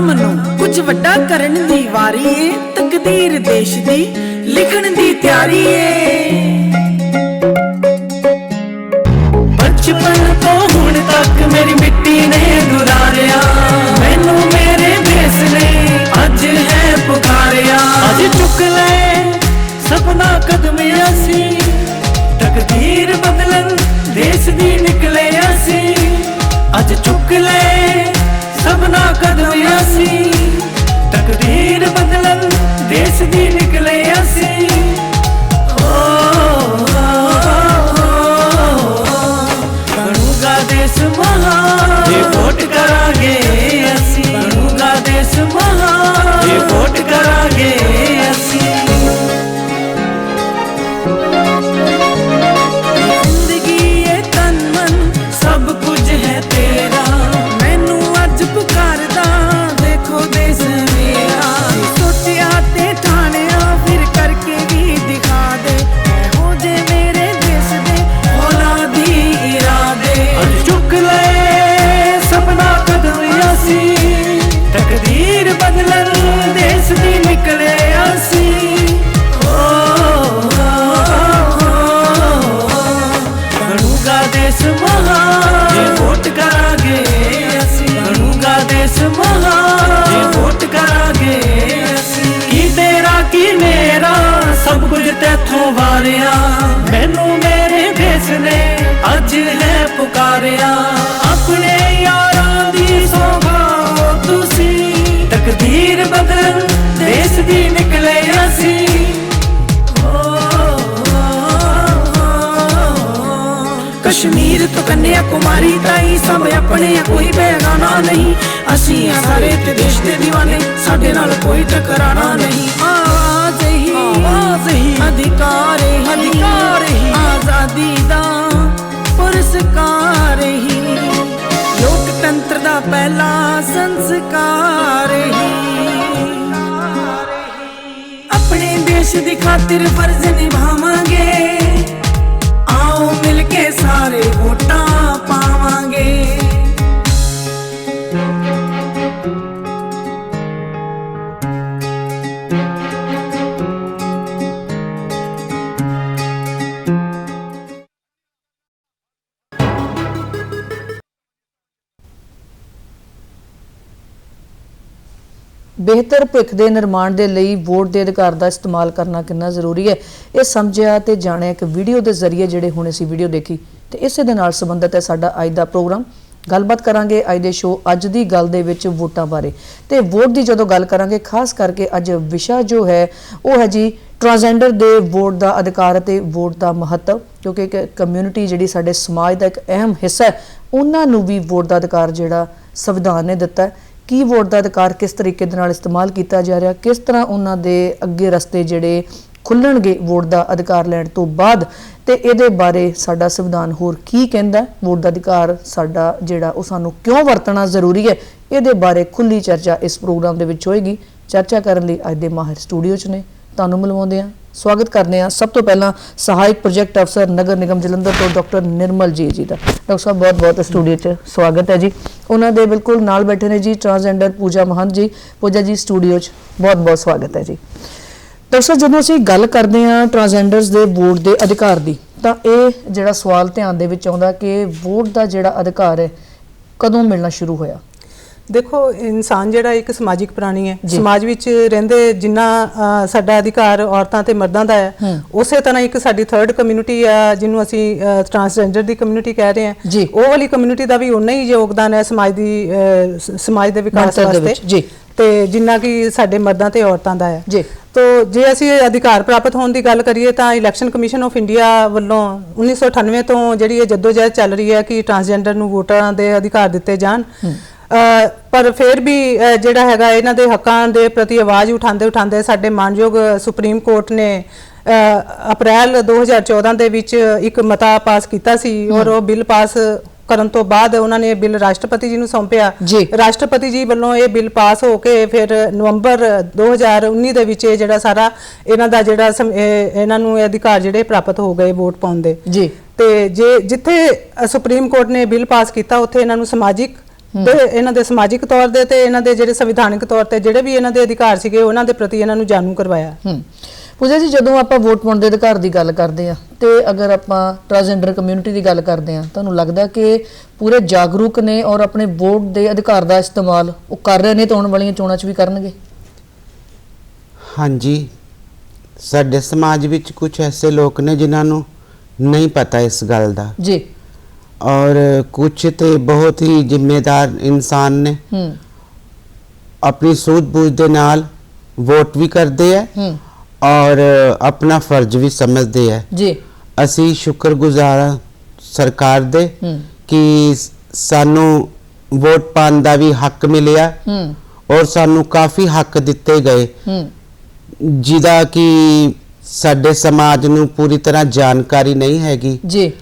ਜਾਂ ਨਾ ਕੁਝ ਵੱਡਾ ਕਰਨ ਦੀ ਵਾਰੀ ਏ, ਤਕਦੀਰ ਦੇਸ਼ ਦੀ ਲਿਖਣ ਦੀ ਤਿਆਰੀ ਏ। ਬਚਪਨ ਤੋਂ ਹੁਣ ਤੱਕ ਮੇਰੀ ਮਿੱਟੀ ਨੇ ਦੁਲਾਰਿਆ ਮੈਨੂੰ ਮੇਰੇ ਦੇਸ ਨੇ ਦੇਸ਼ ਦੀ ਨਿਕਲੇ ਅਸੀਂ। ਕਸ਼ਮੀਰ ਤੋਂ ਕੰਨਿਆ ਕੁਮਾਰੀ ਤਾਈ ਸਭ ਆਪਣੇ ਆ ਕੋਈ ਬੇਗਾਨਾ ਨਹੀਂ। ਅਸੀਂ ਆ ਸਾਰੇ ਤੇ ਦੇਸ਼ ਦੇ دیਵਾਨੇ ਸਾਡੇ ਨਾਲ ਕੋਈ ਟਕਰਾਣਾ ਨਹੀਂ। ਆਵਾਜ਼ ਹੀ ਆਵਾਜ਼ ਹੀ। ਅਧਿਕਾਰ ਹੀ ਅਧਿਕਾਰ ਹੀ। ਆਜ਼ਾਦੀ ਦਾ ਪੁਰਸਕਾਰ ਹੀ। ਲੋਕਤੰਤਰ ਦਾ ਪਹਿਲਾ ਸੰਸਕਾਰ ਦੇਸ਼ ਦੀ ਖਾਤਰ ਫਰਜ਼ ਨਿਭਾਵਾਂਗੇ। ਆਓ ਮਿਲ ਕੇ ਸਾਰੇ ਵੋਟਾਂ ਬਿਹਤਰ ਭਵਿੱਖ ਦੇ ਨਿਰਮਾਣ ਦੇ ਲਈ ਵੋਟ ਦੇ ਅਧਿਕਾਰ ਦਾ ਇਸਤੇਮਾਲ ਕਰਨਾ ਕਿੰਨਾ ਜ਼ਰੂਰੀ ਹੈ, ਇਹ ਸਮਝਿਆ ਤੇ ਜਾਣਿਆ ਇੱਕ ਵੀਡੀਓ ਦੇ ਜ਼ਰੀਏ ਜਿਹੜੇ ਹੁਣ ਅਸੀਂ ਵੀਡੀਓ ਦੇਖੀ ਤੇ ਇਸੇ ਦੇ ਨਾਲ ਸੰਬੰਧਿਤ ਹੈ ਸਾਡਾ ਅੱਜ ਦਾ ਪ੍ਰੋਗਰਾਮ। ਗੱਲਬਾਤ ਕਰਾਂਗੇ ਅੱਜ ਦੇ ਸ਼ੋਅ ਅੱਜ ਦੀ ਗੱਲ ਦੇ ਵਿੱਚ ਵੋਟਾਂ ਬਾਰੇ ਤੇ ਵੋਟ ਦੀ ਜਦੋਂ ਗੱਲ ਕਰਾਂਗੇ, ਖਾਸ ਕਰਕੇ ਅੱਜ ਵਿਸ਼ਾ ਜੋ ਹੈ, ਉਹ ਹੈ ਜੀ ਟਰਾਂਸਜੈਂਡਰ ਦੇ ਵੋਟ ਦਾ ਅਧਿਕਾਰ ਅਤੇ ਵੋਟ ਦਾ ਮਹੱਤਵ, ਕਿਉਂਕਿ ਇੱਕ ਕਮਿਊਨਿਟੀ ਜਿਹੜੀ ਸਾਡੇ ਸਮਾਜ ਦਾ ਇੱਕ ਅਹਿਮ ਹਿੱਸਾ ਹੈ, ਉਹਨਾਂ ਨੂੰ ਵੀ ਵੋਟ ਦਾ ਅਧਿਕਾਰ ਜਿਹੜਾ ਸੰਵਿਧਾਨ ਨੇ ਦਿੱਤਾ ਹੈ। ਕੀ ਵੋਟ ਦਾ ਅਧਿਕਾਰ ਕਿਸ ਤਰੀਕੇ ਦੇ ਨਾਲ ਇਸਤੇਮਾਲ ਕੀਤਾ ਜਾ ਰਿਹਾ, ਕਿਸ ਤਰ੍ਹਾਂ ਉਹਨਾਂ ਦੇ ਅੱਗੇ ਰਸਤੇ ਜਿਹੜੇ ਖੁੱਲਣਗੇ ਵੋਟ ਦਾ ਅਧਿਕਾਰ ਲੈਣ ਤੋਂ ਬਾਅਦ ਤੇ ਇਹਦੇ ਬਾਰੇ ਸਾਡਾ ਸੰਵਿਧਾਨ ਹੋਰ ਕੀ ਕਹਿੰਦਾ, ਵੋਟ ਦਾ ਅਧਿਕਾਰ ਸਾਡਾ ਜਿਹੜਾ ਉਹ ਸਾਨੂੰ ਕਿਉਂ ਵਰਤਣਾ ਜ਼ਰੂਰੀ ਹੈ, ਇਹਦੇ ਬਾਰੇ ਖੁੱਲੀ ਚਰਚਾ ਇਸ ਪ੍ਰੋਗਰਾਮ ਦੇ ਵਿੱਚ ਹੋਏਗੀ। ਚਰਚਾ ਕਰਨ ਲਈ ਅੱਜ ਦੇ ਮਾਹਿਰ ਸਟੂਡੀਓ 'ਚ ਨੇ, ਤੁਹਾਨੂੰ ਮਿਲਵਾਉਂਦੇ ਆ ਸਵਾਗਤ ਕਰਦੇ ਹਾਂ। ਸਭ ਤੋਂ ਪਹਿਲਾਂ ਸਹਾਇਕ ਪ੍ਰੋਜੈਕਟ ਅਫਸਰ ਨਗਰ ਨਿਗਮ ਜਲੰਧਰ ਤੋਂ ਡਾਕਟਰ ਨਿਰਮਲ ਜੀ ਜੀ ਦਾ। ਡਾਕਟਰ ਸਾਹਿਬ, ਬਹੁਤ ਬਹੁਤ ਸਟੂਡੀਓ 'ਚ ਸਵਾਗਤ ਹੈ ਜੀ। ਉਹਨਾਂ ਦੇ ਬਿਲਕੁਲ ਨਾਲ ਬੈਠੇ ਨੇ ਜੀ ਟਰਾਂਸਜੈਂਡਰ ਪੂਜਾ ਮਹੰਤ ਜੀ। ਪੂਜਾ ਜੀ, ਸਟੂਡੀਓ 'ਚ ਬਹੁਤ ਬਹੁਤ ਸਵਾਗਤ ਹੈ ਜੀ। ਡਾਕਟਰ ਸਾਹਿਬ, ਜਦੋਂ ਅਸੀਂ ਗੱਲ ਕਰਦੇ ਹਾਂ ਟਰਾਂਸਜੈਂਡਰਸ ਦੇ ਵੋਟ ਦੇ ਅਧਿਕਾਰ ਦੀ, ਤਾਂ ਇਹ ਜਿਹੜਾ ਸਵਾਲ ਧਿਆਨ ਦੇ ਵਿੱਚ ਆਉਂਦਾ ਕਿ ਵੋਟ ਦਾ ਜਿਹੜਾ ਅਧਿਕਾਰ ਹੈ, ਕਦੋਂ ਮਿਲਣਾ ਸ਼ੁਰੂ ਹੋਇਆ? ਦੇਖੋ ਇਨਸਾਨ ਜਿਹੜਾ ਇੱਕ ਸਮਾਜਿਕ ਪ੍ਰਾਣੀ ਹੈ। ਸਮਾਜ ਵਿੱਚ ਰਹਿੰਦੇ ਜਿੰਨਾ ਸਾਡਾ ਅਧਿਕਾਰ ਔਰਤਾਂ ਤੇ ਮਰਦਾਂ ਦਾ ਹੈ। ਉਸੇ ਤਰ੍ਹਾਂ ਇੱਕ ਸਾਡੀ ਥਰਡ ਕਮਿਊਨਿਟੀ ਆ ਜਿਹਨੂੰ ਅਸੀਂ ਟਰਾਂਸਜੈਂਡਰ ਦੀ ਕਮਿਊਨਿਟੀ ਕਹਿ ਰਹੇ ਹਾਂ। ਉਹ ਵਾਲੀ ਕਮਿਊਨਿਟੀ ਦਾ ਵੀ ਉਨਾ ਹੀ ਯੋਗਦਾਨ ਹੈ ਸਮਾਜ ਦੀ ਸਮਾਜ ਦੇ ਵਿਕਾਸ ਵਾਸਤੇ ਜੀ। ਤੇ ਜਿੰਨਾ ਕਿ ਸਾਡੇ ਮਰਦਾਂ ਤੇ ਔਰਤਾਂ ਦਾ ਹੈ ਜੀ। ਤੋ ਜੇ ਅਸੀਂ ਅਧਿਕਾਰ ਪ੍ਰਾਪਤ ਹੋਣ ਦੀ ਗੱਲ ਕਰੀਏ ਤਾਂ ਇਲੈਕਸ਼ਨ ਕਮਿਸ਼ਨ ਆਫ ਇੰਡੀਆ ਵੱਲੋਂ 1998 ਤੋਂ ਜਿਹੜੀ ਇਹ ਜਦੋਜਹਿਦ ਚੱਲ ਰਹੀ ਹੈ ਕਿ ਟਰਾਂਸਜੈਂਡਰ ਨੂੰ ਵੋਟਰਾਂ ਦੇ ਅਧਿਕਾਰ ਦਿੱਤੇ ਜਾਣ ਪਰ ਫਿਰ ਵੀ ਜਿਹੜਾ ਹੈਗਾ ਇਹਨਾਂ ਦੇ ਹੱਕਾਂ ਦੇ ਪ੍ਰਤੀ ਆਵਾਜ਼ ਉਠਾਉਂਦੇ ਉਠਾਉਂਦੇ ਸਾਡੇ ਮਾਨਯੋਗ ਸੁਪਰੀਮ ਕੋਰਟ ਨੇ ਅਪ੍ਰੈਲ 2014 ਦੇ ਵਿੱਚ ਇੱਕ ਮਤਾ ਪਾਸ ਕੀਤਾ ਸੀ ਔਰ ਉਹ ਬਿੱਲ ਪਾਸ ਕਰਨ ਤੋਂ ਬਾਅਦ ਉਹਨਾਂ ਨੇ ਬਿੱਲ ਰਾਸ਼ਟਰਪਤੀ ਜੀ ਨੂੰ ਸੌਂਪਿਆ। ਜੀ। ਰਾਸ਼ਟਰਪਤੀ ਜੀ ਵੱਲੋਂ ਇਹ ਬਿੱਲ ਪਾਸ ਹੋ ਕੇ ਫਿਰ ਨਵੰਬਰ 2019 ਦੇ ਵਿੱਚ ਇਹ ਜਿਹੜਾ ਸਾਰਾ ਇਹਨਾਂ ਦਾ ਜਿਹੜਾ ਇਹ- ਇਹਨਾਂ ਨੂੰ ਇਹ ਅਧਿਕਾਰ ਜਿਹੜੇ ਪ੍ਰਾਪਤ ਹੋ ਗਏ ਵੋਟ ਪਾਉਣ ਦੇ। ਜੀ। ਤੇ ਜੇ ਜਿੱਥੇ ਸੁਪਰੀਮ ਕੋਰਟ ਨੇ ਬਿੱਲ ਪਾਸ ਕੀਤਾ ਉੱਥੇ ਇਹਨਾਂ ਨੂੰ ਸਮਾਜਿਕ ਤੇ ਇਹਨਾਂ ਦੇ ਸਮਾਜਿਕ ਤੌਰ ਦੇ ਤੇ ਇਹਨਾਂ ਦੇ ਜਿਹੜੇ ਸੰਵਿਧਾਨਿਕ ਤੌਰ ਤੇ ਜਿਹੜੇ ਵੀ ਇਹਨਾਂ ਦੇ ਅਧਿਕਾਰ ਸੀਗੇ ਉਹਨਾਂ ਦੇ ਪ੍ਰਤੀ ਇਹਨਾਂ ਨੂੰ ਜਾਣੂ ਕਰਵਾਇਆ। ਹੂੰ। ਪੂਜਾ ਜੀ ਜਦੋਂ ਆਪਾਂ ਵੋਟ ਪਾਉਣ ਦੇ ਅਧਿਕਾਰ ਦੀ ਗੱਲ ਕਰਦੇ ਆ ਤੇ ਅਗਰ ਆਪਾਂ ਟ੍ਰਾਂਸਜੈਂਡਰ ਕਮਿਊਨਿਟੀ ਦੀ ਗੱਲ ਕਰਦੇ ਆ ਤੁਹਾਨੂੰ ਲੱਗਦਾ ਕਿ ਪੂਰੇ ਜਾਗਰੂਕ ਨੇ ਔਰ ਆਪਣੇ ਵੋਟ ਦੇ ਅਧਿਕਾਰ ਦਾ ਇਸਤੇਮਾਲ ਉਹ ਕਰ ਰਹੇ ਨੇ ਤੇ ਆਉਣ ਵਾਲੀਆਂ ਚੋਣਾਂ 'ਚ ਵੀ ਕਰਨਗੇ? ਹਾਂਜੀ। ਸਾਡੇ ਸਮਾਜ ਵਿੱਚ ਕੁਝ ਐਸੇ ਲੋਕ ਨੇ ਜਿਨ੍ਹਾਂ ਨੂੰ ਨਹੀਂ ਪਤਾ ਇਸ ਗੱਲ ਦਾ। ਜੀ। ਔਰ ਕੁਝ ਤੇ ਬਹੁਤ ਹੀ ਜ਼ਿੰਮੇਦਾਰ ਇਨਸਾਨ ਨੇ ਹੂੰ ਆਪਣੀ ਸੂਝ-ਬੂਝ ਦੇ ਨਾਲ ਵੋਟ ਵੀ ਕਰਦੇ ਆ ਹੂੰ ਔਰ ਆਪਣਾ ਫਰਜ਼ ਵੀ ਸਮਝਦੇ ਆ ਜੀ ਅਸੀਂ ਸ਼ੁਕਰਗੁਜ਼ਾਰ ਹਾਂ ਸਰਕਾਰ ਦੇ ਹੂੰ ਕਿ ਸਾਨੂੰ ਵੋਟ ਪਾਉਣ ਦਾ ਵੀ ਹੱਕ ਮਿਲਿਆ ਹੂੰ ਔਰ ਸਾਨੂੰ ਕਾਫੀ ਹੱਕ ਦਿੱਤੇ ਗਏ ਹੂੰ ਜਿਹਦਾ ਕਿ ਸਾਡੇ ਸਮਾਜ ਨੂੰ ਪੂਰੀ ਤਰ੍ਹਾਂ ਜਾਣਕਾਰੀ ਨਹੀਂ ਹੈਗੀ ਜੀ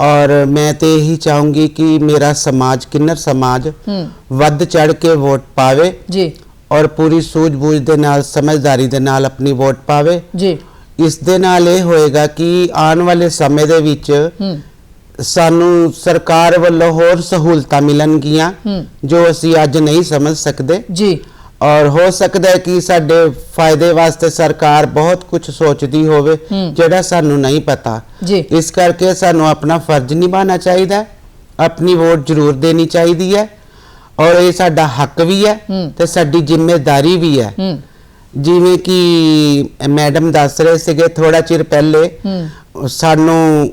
ਔਰ ਮੈਂ ਤੇ ਇਹੀ ਚਾਹੂੰਗੀ ਕਿ ਮੇਰਾ ਸਮਾਜ ਕਿੰਨਰ ਸਮਾਜ ਵੱਧ ਚੜ ਕੇ ਵੋਟ ਪਾਵੇ ਜੀ। ਔਰ ਪੂਰੀ ਸੂਝ-ਬੂਝ ਦੇ ਨਾਲ ਸਮਝਦਾਰੀ ਦੇ ਨਾਲ ਆਪਣੀ ਵੋਟ ਪਾਵੇ। ਜੀ। ਇਸ ਦੇ ਨਾਲ ਇਹ ਹੋਏਗਾ ਕਿ ਆਉਣ ਵਾਲੇ ਸਮੇਂ ਦੇ ਵਿੱਚ ਸਾਨੂੰ ਸਰਕਾਰ ਵੱਲੋਂ ਹੋਰ ਸਹੂਲਤਾਂ ਮਿਲਣਗੀਆਂ ਜੋ ਅਸੀਂ ਅੱਜ ਨਹੀਂ ਸਮਝ ਸਕਦੇ। ਜੀ। ਔਰ ਹੋ ਸਕਦਾ ਹੈ ਕਿ ਸਾਡੇ ਫਾਇਦੇ ਵਾਸਤੇ ਸਰਕਾਰ ਬਹੁਤ ਕੁਝ ਸੋਚਦੀ ਹੋਵੇ। ਜਿਹੜਾ ਸਾਨੂੰ ਨਹੀਂ ਪਤਾ। ਇਸ ਕਰਕੇ ਸਾਨੂੰ ਆਪਣਾ ਫਰਜ਼ ਨਿਭਾਉਣਾ ਚਾਹੀਦਾ ਆਪਣੀ ਵੋਟ ਜ਼ਰੂਰ ਦੇਣੀ ਚਾਹੀਦੀ ਹੈ ਔਰ ਇਹ ਸਾਡਾ ਹੱਕ ਵੀ ਹੈ। ਤੇ ਸਾਡੀ ਜ਼ਿੰਮੇਵਾਰੀ ਵੀ ਹੈ। ਜਿਵੇਂ ਕਿ ਮੈਡਮ ਦੱਸ ਰਹੇ ਸੀਗੇ ਥੋੜਾ ਚਿਰ ਪਹਿਲੇ ਸਾਨੂੰ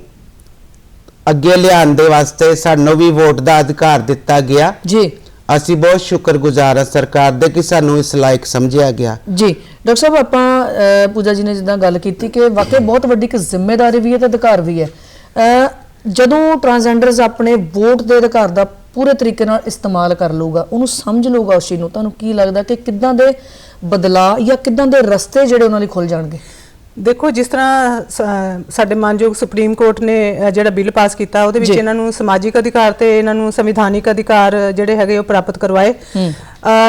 ਅੱਗੇ ਲਿਆਉਣ ਦੇ ਵਾਸਤੇ ਸਾਨੂੰ ਵੀ ਵੋਟ ਦਾ ਅਧਿਕਾਰ ਦਿੱਤਾ ਗਿਆ। ਜੀ। ਅਸੀਂ ਬਹੁਤ ਸ਼ੁਕਰਗੁਜ਼ਾਰ ਹਾਂ ਸਰਕਾਰ ਦੇ ਕਿ ਸਾਨੂੰ ਇਸ ਲਾਇਕ ਸਮਝਿਆ ਗਿਆ। ਜੀ ਡਾਕਟਰ ਸਾਹਿਬ ਆਪਾਂ ਅਹ, ਪੂਜਾ ਜੀ ਨੇ ਜਿੱਦਾਂ ਗੱਲ ਕੀਤੀ ਕਿ ਵਾਕਈ ਬਹੁਤ ਵੱਡੀ ਇੱਕ ਜ਼ਿੰਮੇਵਾਰੀ ਵੀ ਹੈ ਤੇ ਅਧਿਕਾਰ ਵੀ ਹੈ। ਅਹ, ਜਦੋਂ ਟਰਾਂਸਜੈਂਡਰਸ ਆਪਣੇ ਵੋਟ ਦੇ ਅਧਿਕਾਰ ਦਾ ਪੂਰੇ ਤਰੀਕੇ ਨਾਲ ਇਸਤੇਮਾਲ ਕਰ ਲਊਗਾ ਉਹਨੂੰ ਸਮਝ ਲਊਗਾ ਉਸ ਚੀਜ਼ ਨੂੰ ਤੁਹਾਨੂੰ ਕੀ ਲੱਗਦਾ ਕਿ ਕਿੱਦਾਂ ਦੇ ਬਦਲਾਅ ਜਾਂ ਕਿੱਦਾਂ ਦੇ ਰਸਤੇ ਜਿਹੜੇ ਉਹਨਾਂ ਲਈ ਖੁੱਲ ਜਾਣਗੇ? ਦੇਖੋ ਜਿਸ ਤਰ੍ਹਾਂ ਸਾਡੇ ਮਾਨਯੋਗ ਸੁਪਰੀਮ ਕੋਰਟ ਨੇ ਜਿਹੜਾ ਬਿੱਲ ਪਾਸ ਕੀਤਾ ਉਹਦੇ ਵਿੱਚ। ਇਹਨਾਂ ਨੂੰ ਸਮਾਜਿਕ ਅਧਿਕਾਰ ਤੇ ਇਹਨਾਂ ਨੂੰ ਸੰਵਿਧਾਨਿਕ ਅਧਿਕਾਰ ਜਿਹੜੇ ਹੈਗੇ ਉਹ ਪ੍ਰਾਪਤ ਕਰਵਾਏ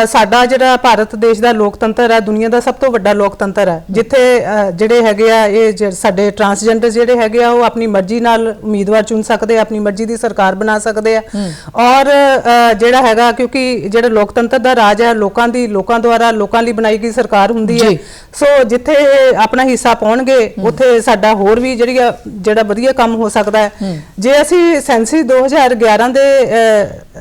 ਸਾਡਾ ਜਿਹੜਾ ਭਾਰਤ ਦੇਸ਼ ਦਾ ਲੋਕਤੰਤਰ ਹੈ ਦੁਨੀਆ ਦਾ ਸਭ ਤੋਂ ਵੱਡਾ ਲੋਕਤੰਤਰ ਹੈ ਜਿੱਥੇ ਜਿਹੜੇ ਹੈਗੇ ਆ ਇਹ ਸਾਡੇ ਟਰਾਂਸਜੈਂਡਰ ਜਿਹੜੇ ਹੈਗੇ ਆ ਉਹ ਆਪਣੀ ਮਰਜ਼ੀ ਨਾਲ ਉਮੀਦਵਾਰ ਚੁਣ ਸਕਦੇ ਆ ਆਪਣੀ ਮਰਜ਼ੀ ਦੀ ਸਰਕਾਰ ਬਣਾ ਸਕਦੇ ਆ। ਔਰ ਜਿਹੜਾ ਹੈਗਾ ਕਿਉਂਕਿ ਜਿਹੜਾ ਲੋਕਤੰਤਰ ਦਾ ਰਾਜ ਹੈ ਲੋਕਾਂ ਦੀ ਲੋਕਾਂ ਦੁਆਰਾ ਲੋਕਾਂ ਲਈ ਬਣਾਈ ਗਈ ਸਰਕਾਰ ਹੁੰਦੀ ਹੈ। ਸੋ ਜਿੱਥੇ ਆਪਣਾ ਹਿੱਸਾ ਪਾਉਣਗੇ ਉੱਥੇ ਸਾਡਾ ਹੋਰ ਵੀ ਜਿਹੜੀ ਜਿਹੜਾ ਵਧੀਆ ਕੰਮ ਹੋ ਸਕਦਾ ਹੈ। ਜੇ ਅਸੀਂ ਸੈਂਸੀ 2011 ਦੇ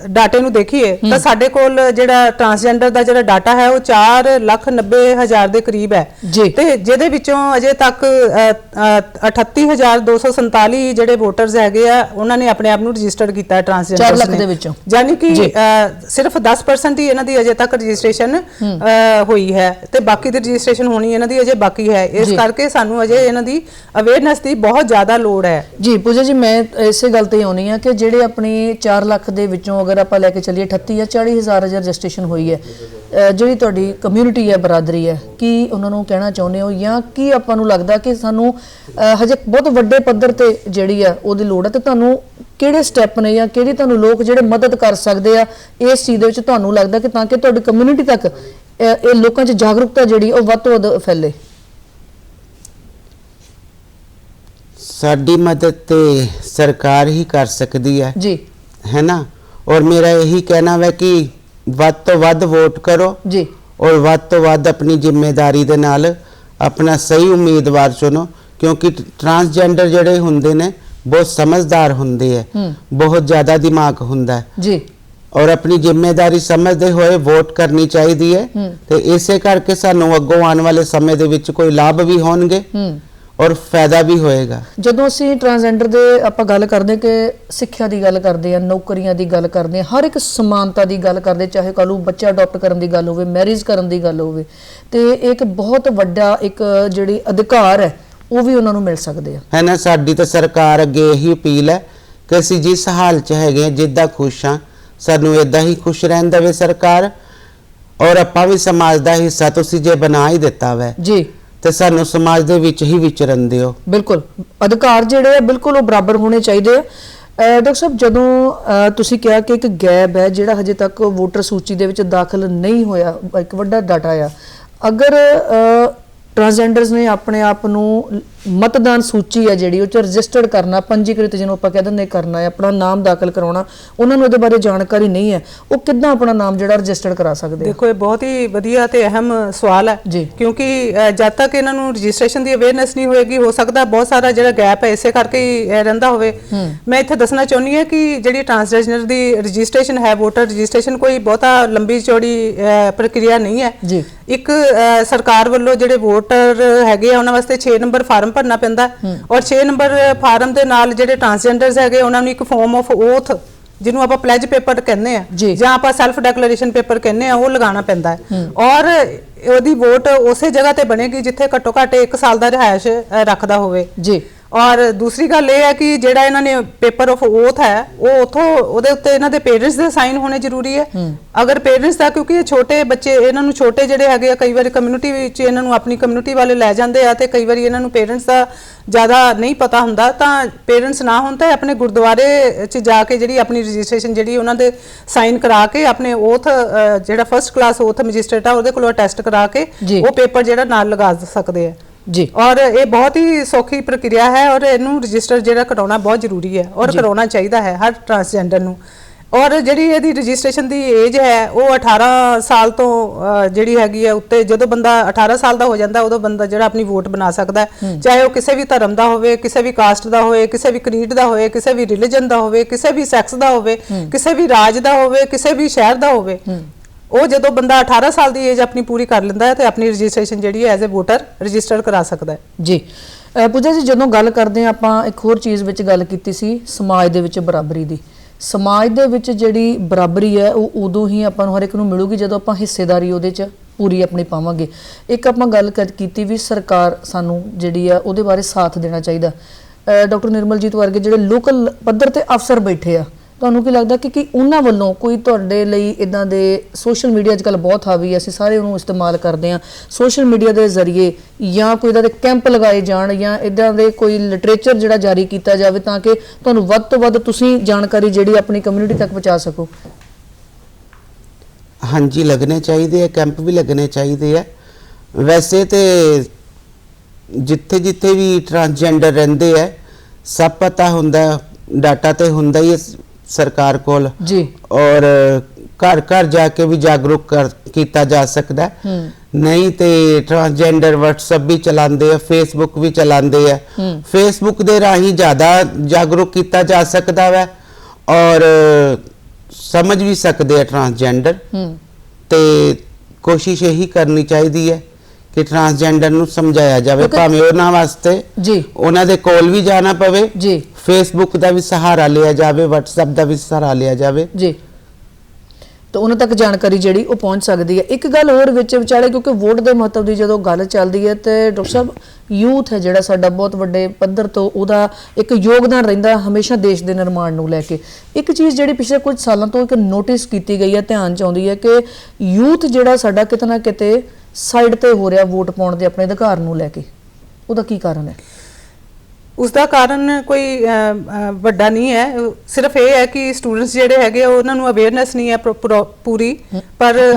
ਡਾਟੇ ਨੂੰ ਦੇਖੀਏ ਤਾਂ ਸਾਡੇ ਕੋਲ ਜਿਹੜਾ ਟਰਾਂਸਜੈਂਡਰ ਦਾ ਜਿਹੜਾ ਡਾਟਾ ਹੈ ਉਹ 4 ਲੱਖ 90 ਹਜ਼ਾਰ ਦੇ ਕਰੀਬ ਹੈ। ਤੇ ਜਿਹਦੇ ਵਿੱਚੋਂ ਅਜੇ ਤੱਕ ਅ, ਅ, 38247 ਜਿਹੜੇ ਵੋਟਰਸ ਹੈਗੇ ਆ ਉਹਨਾਂ ਨੇ ਆਪਣੇ ਆਪ ਨੂੰ ਰਜਿਸਟਰਡ ਕੀਤਾ ਟਰਾਂਸਜੈਂਡਰ ਚਾਰ ਲੱਖ ਦੇ ਵਿੱਚੋਂ। ਯਾਨੀ ਕਿ ਸਿਰਫ 10% ਹੀ ਇਹਨਾਂ ਦੀ ਅਜੇ ਤੱਕ ਰਜਿਸਟ੍ਰੇਸ਼ਨ ਹੋਈ ਹੈ ਤੇ ਬਾਕੀ ਦੀ ਰਜਿਸਟ੍ਰੇਸ਼ਨ ਹੋਣੀ ਇਹਨਾਂ ਦੀ ਅਜੇ ਬਾਕੀ ਹੈ ਇਸ। ਕਰਕੇ ਸਾਨੂੰ ਅਜੇ ਇਹਨਾਂ ਦੀ ਅਵੇਅਰਨੈਸ ਦੀ ਬਹੁਤ ਜ਼ਿਆਦਾ ਲੋੜ ਹੈ ਜੀ ਪੂਜਾ ਜੀ ਮੈਂ ਇਸੇ ਗੱਲ ਤੇ ਆਉਣੀ ਆ ਕਿ ਜਿਹੜੇ ਆਪਣੀ 4 ਲੱਖ ਦੇ ਵਿੱਚੋਂ ਅਗਰ ਆਪਾਂ ਲੈ ਕੇ ਚੱਲੀਏ 38 ਜਾਂ 40 ਹਜ਼ਾਰ ਰਜਿਸਟ੍ਰੇਸ਼ਨ ਹੋਈ ਹੈ। ਜਿਹੜੀ ਤੁਹਾਡੀ ਕਮਿਊਨਿਟੀ ਹੈ ਬਰਾਦਰੀ ਹੈ ਕੀ ਉਹਨਾਂ ਨੂੰ ਕਹਿਣਾ ਚਾਹੁੰਦੇ ਹੋ ਜਾਂ ਕੀ ਆਪਾਂ ਨੂੰ ਲੱਗਦਾ ਕਿ ਸਾਨੂੰ ਹਜੇ ਬਹੁਤ ਵੱਡੇ ਪੱਧਰ ਤੇ ਜਿਹੜੀ ਆ ਉਹਦੀ ਲੋੜ ਹੈ ਤੇ ਤੁਹਾਨੂੰ ਕਿਹੜੇ ਸਟੈਪ ਨੇ ਜਾਂ ਕਿਹੜੀ ਤੁਹਾਨੂੰ ਲੋਕ ਜਿਹੜੇ ਮਦਦ ਕਰ ਸਕਦੇ ਆ ਇਸ ਚੀਜ਼ ਦੇ ਵਿੱਚ ਤੁਹਾਨੂੰ ਲੱਗਦਾ ਕਿ ਤਾਂ ਕਿ ਤੁਹਾਡੀ ਕਮਿਊਨਿਟੀ ਤੱਕ ਇਹ ਲੋਕਾਂ 'ਚ ਜਾਗਰੂਕਤਾ ਜਿਹੜੀ ਉਹ ਵੱਧ ਤੋਂ ਵੱਧ ਫੈਲੇ? ਸਾਡੀ ਮਦਦ ਤੇ ਸਰਕਾਰ ਹੀ ਕਰ ਸਕਦੀ ਹੈ। ਜੀ। ਹੈ ਨਾ? ਔਰ ਮੇਰਾ ਇਹੀ ਕਹਿਣਾ ਹੈ ਕਿ ਵੱਧ ਤੋਂ ਵੱਧ ਵੋਟ ਕਰੋ ਜੀ। ਔਰ ਵੱਧ ਤੋਂ ਵੱਧ ਆਪਣੀ ਜ਼ਿੰਮੇਵਾਰੀ ਦੇ ਨਾਲ ਆਪਣਾ ਸਹੀ ਉਮੀਦਵਾਰ ਚੁਣੋ ਕਿਉਂਕਿ ਟਰਾਂਸਜੈਂਡਰ ਜਿਹੜੇ ਹੁੰਦੇ ਨੇ ਬਹੁਤ ਸਮਝਦਾਰ ਹੁੰਦੇ ਹੈ। ਬਹੁਤ ਜ਼ਿਆਦਾ ਦਿਮਾਗ ਹੁੰਦਾ। ਹੈ ਜੀ। ਔਰ ਆਪਣੀ ਜ਼ਿੰਮੇਵਾਰੀ ਸਮਝਦੇ ਹੋਏ ਵੋਟ ਕਰਨੀ ਚਾਹੀਦੀ ਹੈ। ਤੇ ਇਸੇ ਕਰਕੇ ਸਾਨੂੰ ਅੱਗੋਂ ਆਉਣ ਵਾਲੇ ਸਮੇਂ ਦੇ ਵਿੱਚ ਕੋਈ ਲਾਭ ਵੀ ਹੋਣਗੇ। ਔਰ ਫਾਇਦਾ ਵੀ ਹੋਏਗਾ। ਜਦੋਂ ਅਸੀਂ ਟਰਾਂਸਜੈਂਡਰ ਦੇ ਆਪਾਂ ਗੱਲ ਕਰਦੇ ਕਿ ਸਿੱਖਿਆ ਦੀ ਗੱਲ ਕਰਦੇ ਆ ਨੌਕਰੀਆਂ ਦੀ ਗੱਲ ਕਰਦੇ ਆ ਹਰ ਇੱਕ ਸਮਾਨਤਾ ਦੀ ਗੱਲ ਕਰਦੇ ਚਾਹੇ ਕੱਲ੍ਹ ਨੂੰ ਬੱਚਾ ਅਡਾਪਟ ਕਰਨ ਦੀ ਗੱਲ ਹੋਵੇ ਮੈਰਿਜ ਕਰਨ ਦੀ ਗੱਲ ਹੋਵੇ ਤੇ ਇੱਕ ਬਹੁਤ ਵੱਡਾ ਇੱਕ ਜਿਹੜੀ ਅਧਿਕਾਰ ਹੈ ਉਹ ਵੀ ਉਹਨਾਂ ਨੂੰ ਮਿਲ ਸਕਦੇ ਆ। ਹੈ ਨਾ ਸਾਡੀ ਤਾਂ ਸਰਕਾਰ ਅੱਗੇ ਇਹੀ ਅਪੀਲ ਹੈ ਕਿ ਅਸੀਂ ਜਿਸ ਹਾਲ 'ਚ ਹੈਗੇ ਜਿੱਦਾਂ ਖੁਸ਼ ਹਾਂ ਸਾਨੂੰ ਇਦਾਂ ਹੀ ਖੁਸ਼ ਰਹਿਣ ਦੇਵੇ ਸਰਕਾਰ ਔਰ ਆਪਾਂ ਵੀ ਸਮਾਜ ਦਾ ਹਿੱਸਾ ਤੁਸੀਂ ਜੇ ਬਣਾ ਹੀ ਦਿੱਤਾ ਵੈ। ਜੀ। ਤੇ ਸਾਨੂੰ ਸਮਾਜ ਦੇ ਵਿੱਚ ਹੀ ਵਿਚਰਨ ਦਿਓ ਬਿਲਕੁਲ। ਅਧਿਕਾਰ ਜਿਹੜੇ ਆ, ਬਿਲਕੁਲ ਉਹ ਬਰਾਬਰ ਹੋਣੇ ਚਾਹੀਦੇ ਆ। ਡਾਕਟਰ ਸਾਹਿਬ, ਜਦੋਂ ਤੁਸੀਂ ਕਿਹਾ ਕਿ ਇੱਕ ਗੈਪ ਹੈ ਜਿਹੜਾ ਹਜੇ ਤੱਕ ਵੋਟਰ ਸੂਚੀ ਦੇ ਵਿੱਚ ਦਾਖਲ ਨਹੀਂ ਹੋਇਆ, ਇੱਕ ਵੱਡਾ ਡਾਟਾ ਆ। ਅਗਰ ਟਰਾਂਸਜੈਂਡਰਸ ਨੇ ਆਪਣੇ ਆਪ ਨੂੰ ਮਤਦਾਨ ਸੂਚੀ ਹੈ ਜਿਹੜੀ ਉਹ ਚ ਰਜਿਸਟਰਡ ਕਰਨਾ ਪੰਜੀਕ੍ਰਿਤ ਜਿਹਨੂੰ ਆਪਾਂ ਕਹਿ ਦਿੰਦੇ ਕਰਨਾ ਹੈ ਆਪਣਾ ਨਾਮ ਦਾਖਲ ਕਰਾਉਣਾ ਉਹਨਾਂ ਨੂੰ ਇਹਦੇ ਬਾਰੇ ਜਾਣਕਾਰੀ ਨਹੀਂ ਹੈ। ਉਹ ਕਿੱਦਾਂ ਆਪਣਾ ਨਾਮ ਜਿਹੜਾ ਰਜਿਸਟਰਡ ਕਰਾ ਸਕਦੇ ਦੇਖੋ ਇਹ ਬਹੁਤ ਹੀ ਵਧੀਆ ਤੇ ਅਹਿਮ ਸਵਾਲ ਹੈ। ਜੀ। ਕਿਉਂਕਿ ਜਦ ਤੱਕ ਇਹਨਾਂ ਨੂੰ ਰਜਿਸਟ੍ਰੇਸ਼ਨ ਦੀ ਅਵੇਅਰਨੈਸ ਨਹੀਂ ਹੋਏਗੀ ਹੋ ਸਕਦਾ ਬਹੁਤ ਸਾਰਾ ਜਿਹੜਾ ਗੈਪ ਹੈ ਇਸੇ ਕਰਕੇ ਹੀ ਰਹਿੰਦਾ ਹੋਵੇ। ਮੈਂ ਇੱਥੇ ਦੱਸਣਾ ਚਾਹੁੰਦੀ ਹਾਂ ਕਿ ਜਿਹੜੀ ਟ੍ਰਾਂਸਜੈਂਡਰ ਦੀ ਰਜਿਸਟ੍ਰੇਸ਼ਨ ਹੈ ਵੋਟਰ ਰਜਿਸਟ੍ਰੇਸ਼ਨ ਕੋਈ ਬਹੁਤਾ ਲੰਬੀ ਚੌੜੀ ਪ੍ਰਕਿਰਿਆ ਨਹੀਂ ਹੈ। ਜੀ। ਇੱਕ ਸਰਕਾਰ ਵੱਲੋਂ ਜਿਹੜੇ ਵੋਟਰ ਹੈਗੇ ਆ ਉਹਨਾਂ ਵਾਸਤੇ 6 ਨੰਬਰ ਫਾਰਮ ਭਰਨਾ ਪੈਂਦਾ। ਔਰ 6 ਨੰਬਰ ਫਾਰਮ ਦੇ ਨਾਲ ਜਿਹੜੇ ਟ੍ਰਾਂਸਜੈਂਡਰਸ ਹੈਗੇ ਉਹਨਾਂ ਨੂੰ ਇੱਕ ਫਾਰਮ ਆਫ ਓਥ ਜਿਹਨੂੰ ਆਪਾਂ ਪਲੇਜ ਪੇਪਰ ਕਹਿੰਦੇ ਆ ਜੀ। ਆਪਾਂ ਸੈਲਫ ਡੈਕਲੇਰੇਸ਼ਨ ਪੇਪਰ ਕਹਿੰਦੇ ਆ ਉਹ ਲਗਾਉਣਾ ਪੈਂਦਾ ਹੈ। ਔਰ ਉਹਦੀ ਵੋਟ ਉਸੇ ਜਗ੍ਹਾ ਤੇ ਬਣੇਗੀ ਜਿੱਥੇ ਘੱਟੋ ਘੱਟ 1 ਸਾਲ ਦਾ ਰਿਹਾਇਸ਼ ਰੱਖਦਾ ਹੋਵੇ। ਜੀ। ਔਰ ਦੂਸਰੀ ਗੱਲ ਇਹ ਹੈ ਕਿ ਜਿਹੜਾ ਇਹਨਾਂ ਨੇ ਪੇਪਰ ਆਫ ਓਥ ਹੈ ਉਹ ਉਥੋਂ ਉਹਦੇ ਉੱਤੇ ਇਹਨਾਂ ਦੇ ਪੇਰੈਂਟਸ ਦੇ ਸਾਈਨ ਹੋਣੇ ਜ਼ਰੂਰੀ ਹੈ। ਅਗਰ ਪੇਰੈਂਟਸ ਦਾ ਕਿਉਂਕਿ ਇਹ ਛੋਟੇ ਬੱਚੇ ਇਹਨਾਂ ਨੂੰ ਛੋਟੇ ਜਿਹੜੇ ਹੈਗੇ ਆ ਕਈ ਵਾਰੀ ਕਮਿਊਨਿਟੀ ਵਿੱਚ ਇਹਨਾਂ ਨੂੰ ਆਪਣੀ ਕਮਿਊਨਿਟੀ ਵਾਲੇ ਲੈ ਜਾਂਦੇ ਆ ਤੇ ਕਈ ਵਾਰੀ ਇਹਨਾਂ ਨੂੰ ਪੇਰੈਂਟਸ ਦਾ ਜ਼ਿਆਦਾ ਨਹੀਂ ਪਤਾ ਹੁੰਦਾ ਤਾਂ ਪੇਰੈਂਟਸ ਨਾ ਹੋਣ ਤਾਂ ਆਪਣੇ ਗੁਰਦੁਆਰੇ 'ਚ ਜਾ ਕੇ ਜਿਹੜੀ ਆਪਣੀ ਰਜਿਸਟ੍ਰੇਸ਼ਨ ਜਿਹੜੀ ਉਹਨਾਂ ਦੇ ਸਾਈਨ ਕਰਾ ਕੇ ਆਪਣੇ ਓਥ ਜਿਹੜਾ ਫਰਸਟ ਕਲਾਸ ਓਥ ਮੈਜਿਸਟ੍ਰੇਟ ਆ ਉਹਦੇ ਕੋਲੋਂ ਟੈਸਟ ਕਰਾ ਕੇ। ਉਹ ਪੇਪਰ ਜਿਹੜਾ ਨਾਲ ਲਗਾ ਸਕਦੇ ਆ। ਜੀ। ਔਰ ਇਹ ਬਹੁਤ ਹੀ ਸੌਖੀ ਪ੍ਰਕਿਰਿਆ ਹੈ ਔਰ ਇਹਨੂੰ ਰਜਿਸਟਰ ਜਿਹੜਾ ਕਰਾਉਣਾ ਬਹੁਤ ਜ਼ਰੂਰੀ ਹੈ ਔਰ ਕਰਾਉਣਾ ਚਾਹੀਦਾ ਹੈ ਹਰ ਟਰਾਂਸਜੈਂਡਰ ਨੂੰ। ਔਰ ਜਿਹੜੀ ਇਹਦੀ ਰਜਿਸਟ੍ਰੇਸ਼ਨ ਦੀ ਏਜ ਹੈ ਉਹ 18 ਸਾਲ ਤੋਂ ਜਿਹੜੀ ਹੈਗੀ ਹੈ ਉੱਤੇ ਜਦੋਂ ਬੰਦਾ 18 ਸਾਲ ਦਾ ਹੋ ਜਾਂਦਾ ਉਦੋਂ ਬੰਦਾ ਜਿਹੜਾ ਆਪਣੀ ਵੋਟ ਬਣਾ ਸਕਦਾ ਚਾਹੇ ਉਹ ਕਿਸੇ ਵੀ ਧਰਮ ਦਾ ਹੋਵੇ ਕਿਸੇ ਵੀ ਕਾਸਟ ਦਾ ਹੋਵੇ ਕਿਸੇ ਵੀ ਕਰੀਡ ਦਾ ਹੋਵੇ ਕਿਸੇ ਵੀ ਰਿਲੀਜਨ ਦਾ ਹੋਵੇ ਕਿਸੇ ਵੀ ਸੈਕਸ ਦਾ ਹੋਵੇ ਕਿਸੇ ਵੀ ਰਾਜ ਦਾ ਹੋਵੇ ਕਿਸੇ ਵੀ ਸ਼ਹਿਰ ਦਾ ਹੋਵੇ। ਉਹ ਜਦੋਂ ਬੰਦਾ 18 ਸਾਲ ਦੀ ਏਜ ਆਪਣੀ ਪੂਰੀ ਕਰ ਲੈਂਦਾ ਹੈ ਤੇ ਆਪਣੀ ਰਜਿਸਟ੍ਰੇਸ਼ਨ ਜਿਹੜੀ ਹੈ ਐਜ਼ ਅ ਵੋਟਰ ਰਜਿਸਟਰ ਕਰਾ ਸਕਦਾ ਹੈ। ਜੀ। ਪੂਜਾ ਜੀ, ਜਦੋਂ ਗੱਲ ਕਰਦੇ ਹਾਂ ਆਪਾਂ, ਇੱਕ ਹੋਰ ਚੀਜ਼ ਵਿੱਚ ਗੱਲ ਕੀਤੀ ਸੀ, ਸਮਾਜ ਦੇ ਵਿੱਚ ਬਰਾਬਰੀ ਦੀ। ਸਮਾਜ ਦੇ ਵਿੱਚ ਜਿਹੜੀ ਬਰਾਬਰੀ ਹੈ, ਉਹ ਉਦੋਂ ਹੀ ਆਪਾਂ ਨੂੰ ਹਰ ਇੱਕ ਨੂੰ ਮਿਲੂਗੀ ਜਦੋਂ ਆਪਾਂ ਹਿੱਸੇਦਾਰੀ ਉਹਦੇ 'ਚ ਪੂਰੀ ਆਪਣੀ ਪਾਵਾਂਗੇ। ਇੱਕ ਆਪਾਂ ਗੱਲ ਕਰ- ਕੀਤੀ ਵੀ ਸਰਕਾਰ ਸਾਨੂੰ ਜਿਹੜੀ ਆ ਉਹਦੇ ਬਾਰੇ ਸਾਥ ਦੇਣਾ ਚਾਹੀਦਾ। ਅਹ ਡਾਕਟਰ ਨਿਰਮਲਜੀਤ ਵਰਗੇ ਜਿਹੜੇ ਲੋਕਲ ਪੱਧਰ ਤੇ ਅਫਸਰ ਬੈਠੇ ਆ ਤੁਹਾਨੂੰ ਕੀ ਲੱਗਦਾ ਕਿ ਕਿ ਉਹਨਾਂ ਵੱਲੋਂ ਕੋਈ ਤੁਹਾਡੇ ਲਈ ਇਦਾਂ ਦੇ ਸੋਸ਼ਲ ਮੀਡੀਆ ਅੱਜਕੱਲ ਬਹੁਤ ਹਾਵੀ ਅਸੀਂ ਸਾਰੇ ਉਹਨੂੰ ਇਸਤੇਮਾਲ ਕਰਦੇ ਆ ਸੋਸ਼ਲ ਮੀਡੀਆ ਦੇ ਜ਼ਰੀਏ ਜਾਂ ਕੋਈ ਇਦਾਂ ਦੇ ਕੈਂਪ ਲਗਾਏ ਜਾਣ ਜਾਂ ਇਦਾਂ ਦੇ ਕੋਈ ਲਿਟਰੇਚਰ ਜਿਹੜਾ ਜਾਰੀ ਕੀਤਾ ਜਾਵੇ ਤਾਂ ਕਿ ਤੁਹਾਨੂੰ ਵੱਧ ਤੋਂ ਵੱਧ ਤੁਸੀਂ ਜਾਣਕਾਰੀ ਜਿਹੜੀ ਆਪਣੀ ਕਮਿਊਨਿਟੀ ਤੱਕ ਪਹੁੰਚਾ ਸਕੋ। ਹਾਂਜੀ, ਲੱਗਣੇ ਚਾਹੀਦੇ ਆ ਕੈਂਪ ਵੀ ਲੱਗਣੇ ਚਾਹੀਦੇ ਆ। ਵੈਸੇ ਤੇ ਜਿੱਥੇ ਜਿੱਥੇ ਵੀ ਟਰਾਂਸਜੈਂਡਰ ਰਹਿੰਦੇ ਆ, ਸਭ ਪਤਾ ਹੁੰਦਾ ਡਾਟਾ ਤੇ ਹੁੰਦਾ ਹੀ ਹੈ। ਸਰਕਾਰ ਕੋਲ ਜੀ। ਔਰ ਘਰ ਘਰ ਜਾ ਕੇ ਵੀ ਜਾਗਰੂਕ ਕੀਤਾ ਜਾ ਸਕਦਾ। ਨਹੀਂ ਤੇ ਟਰਾਂਸਜੈਂਡਰ WhatsApp ਵੀ ਚਲਾਉਂਦੇ ਆ Facebook ਵੀ ਚਲਾਉਂਦੇ ਆ। Facebook ਦੇ ਰਾਹੀਂ ਜ਼ਿਆਦਾ ਜਾਗਰੂਕ ਕੀਤਾ ਜਾ ਸਕਦਾ ਹੈ ਔਰ ਸਮਝ ਵੀ ਸਕਦੇ ਆ ਟਰਾਂਸਜੈਂਡਰ ਤੇ ਕੋਸ਼ਿਸ਼ ਇਹੀ ਕਰਨੀ ਚਾਹੀਦੀ ਹੈ ਕਿ ਟਰਾਂਸਜੈਂਡਰ ਨੂੰ ਸਮਝਾਇਆ ਜਾਵੇ ਭਾਵੇਂ ਉਹਨਾਂ ਵਾਸਤੇ ਜੀ। ਉਹਨਾਂ ਦੇ ਕੋਲ ਵੀ ਜਾਣਾ ਪਵੇ ਜੀ। ਫੇਸਬੁੱਕ ਦਾ ਵੀ ਸਹਾਰਾ ਲਿਆ ਜਾਵੇ WhatsApp ਦਾ ਵੀ ਸਹਾਰਾ ਲਿਆ ਜਾਵੇ। ਜੀ। ਤਾਂ ਉਹਨਾਂ ਤੱਕ ਜਾਣਕਾਰੀ ਜਿਹੜੀ ਉਹ ਪਹੁੰਚ ਸਕਦੀ ਹੈ। ਇੱਕ ਗੱਲ ਹੋਰ ਵਿੱਚ ਵਿਚਾਲੇ ਕਿਉਂਕਿ ਵੋਟ ਦੇ ਮਹੱਤਵ ਦੀ ਜਦੋਂ ਗੱਲ ਚੱਲਦੀ ਹੈ ਤੇ ਡਾਕਟਰ ਸਾਹਿਬ ਯੂਥ ਹੈ ਜਿਹੜਾ ਸਾਡਾ ਬਹੁਤ ਵੱਡੇ ਪੱਧਰ ਤੋਂ ਉਹਦਾ ਇੱਕ ਯੋਗਦਾਨ ਰਹਿੰਦਾ ਹਮੇਸ਼ਾ ਦੇਸ਼ ਦੇ ਨਿਰਮਾਣ ਨੂੰ ਲੈ ਕੇ। ਇੱਕ ਚੀਜ਼ ਜਿਹੜੀ ਪਿਛਲੇ ਕੁਝ ਸਾਲਾਂ ਤੋਂ ਇੱਕ ਨੋਟਿਸ ਕੀਤੀ ਗਈ ਹੈ ਧਿਆਨ ਚ ਆਉਂਦੀ ਹੈ ਕਿ ਯੂਥ ਜਿਹੜਾ ਸਾਡਾ ਕਿਤੇ ਨਾ ਕਿਤੇ ਸਾਈਡ ਤੇ ਹੋ ਰਿਹਾ ਵੋਟ ਪਾਉਣ ਦੇ ਆਪਣੇ ਅਧਿਕਾਰ ਨੂੰ ਲੈ ਕੇ। ਉਹਦਾ ਕੀ ਕਾਰਨ ਹੈ? ਉਸ ਦਾ ਕਾਰਨ ਕੋਈ ਵੱਡਾ ਨਹੀਂ ਹੈ। ਸਿਰਫ ਇਹ ਹੈ ਕਿ ਸਟੂਡੈਂਟਸ ਜਿਹੜੇ ਹੈਗੇ ਆ, ਉਹਨਾਂ ਨੂੰ ਅਵੇਅਰਨੈਸ ਨਹੀਂ ਹੈ ਪ੍ਰੋ- ਪ੍ਰੋ-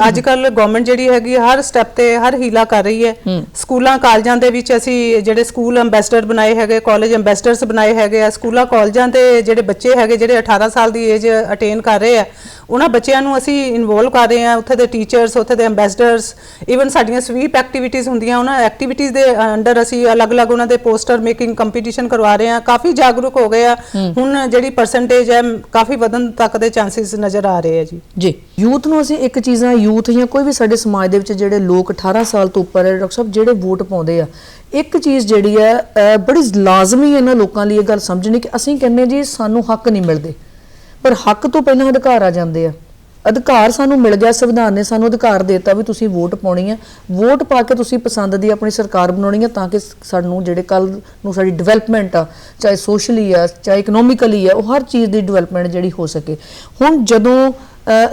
ਅੱਜ ਕੱਲ ਗਵਰਨਮੈਂਟ ਜਿਹੜੀ ਹੈਗੀ ਹਰ ਸਟੈਪ ਤੇ ਹਰ ਹੀਲਾ ਕਰ ਰਹੀ ਹੈ। ਸਕੂਲਾਂ ਕਾਲਜਾਂ ਦੇ ਵਿੱਚ ਅਸੀਂ ਜਿਹੜੇ ਸਕੂਲ ਐਮਬੈਸਡਰ ਬਣਾਏ ਹੈਗੇ ਕਾਲਜ ਐਮਬੈਸਡਰਸ ਬਣਾਏ ਹੈਗੇ ਆ ਸਕੂਲਾਂ ਕਾਲਜਾਂ ਦੇ ਜਿਹੜੇ ਬੱਚੇ ਹੈਗੇ ਜਿਹੜੇ 18 ਸਾਲ ਦੀ ਏਜ ਅਟੇਨ ਕਰ ਰਹੇ ਆ ਉਹਨਾਂ ਬੱਚਿਆਂ ਨੂੰ ਅਸੀਂ ਇਨਵੋਲਵ ਕਰ ਰਹੇ ਆ ਉੱਥੇ ਦੇ ਟੀਚਰਸ ਉੱਥੇ ਦੇ ਐਮਬੈਸਡਰਸ ਇਵਨ ਸਾਡੀਆਂ ਸਵੀਪ ਐਕਟੀਵਿਟੀਜ਼ ਹੁੰਦੀਆਂ ਉਹਨਾਂ ਐਕਟੀਵਿਟੀਜ਼ ਦੇ ਅੰਡਰ ਅਸੀਂ ਅਲੱਗ-ਅਲੱਗ ਉਹਨਾਂ ਦੇ ਪੋਸਟਰ ਮੇਕਿੰਗ ਕੰਪੀਟੀਸ਼ਨ ਕਰਵਾ ਰਹੇ ਆ ਕਾਫੀ ਜਾਗਰੂਕ ਹੋ ਗਏ ਆ। ਹੁਣ ਜਿਹੜੀ ਪਰਸੈਂਟੇਜ ਹੈ ਕਾਫੀ ਵਧਣ ਤੱਕ ਦੇ ਚਾਂਸਸ ਨਜ਼ਰ ਆ ਰਹੇ ਆ ਜੀ। ਜੀ। ਯੂਥ ਨੂੰ ਅਸੀਂ ਇੱਕ ਚੀਜ਼ਾਂ ਯੂਥ ਜਾਂ ਕੋਈ ਵੀ ਸਾਡੇ ਸਮਾਜ ਦੇ ਵਿੱਚ ਜਿਹੜੇ ਲੋਕ 18 ਸਾਲ ਤੋਂ ਉੱਪਰ ਹੈ ਡਾਕਟਰ ਸਾਹਿਬ ਜਿਹੜੇ ਵੋਟ ਪਾਉਂਦੇ ਆ ਇੱਕ ਚੀਜ਼ ਜਿਹੜੀ ਹੈ ਬੜੀ ਲਾਜ਼ਮੀ ਹੈ ਇਹਨਾਂ ਲੋਕਾਂ ਲਈ ਇਹ ਗੱਲ ਸਮਝਣੀ ਕਿ ਅਸੀਂ ਕਹਿੰਦੇ ਜੀ ਸਾਨੂੰ ਹੱਕ ਨਹੀਂ ਮਿਲਦੇ। ਪਰ ਹੱਕ ਤੋਂ ਪਹਿਲਾਂ ਅਧਿਕਾਰ ਆ ਜਾਂਦੇ ਆ। ਅਧਿਕਾਰ ਸਾਨੂੰ ਮਿਲ ਗਿਆ, ਸੰਵਿਧਾਨ ਨੇ ਸਾਨੂੰ ਅਧਿਕਾਰ ਦਿੱਤਾ ਵੀ ਤੁਸੀਂ ਵੋਟ ਪਾਉਣੀ ਹੈ ਵੋਟ ਪਾ ਕੇ ਤੁਸੀਂ ਪਸੰਦ ਦੀ ਆਪਣੀ ਸਰਕਾਰ ਬਣਾਉਣੀ ਹੈ ਤਾਂ ਕਿ ਸਾਨੂੰ ਜਿਹੜੇ ਕੱਲ ਨੂੰ ਸਾਡੀ ਡਿਵੈਲਪਮੈਂਟ ਆ, ਚਾਹੇ ਸੋਸ਼ਲੀ ਆ, ਚਾਹੇ ਇਕਨੋਮਿਕਲੀ ਆ, ਉਹ ਹਰ ਚੀਜ਼ ਦੀ ਡਿਵੈਲਪਮੈਂਟ ਜਿਹੜੀ ਹੋ ਸਕੇ। ਹੁਣ ਜਦੋਂ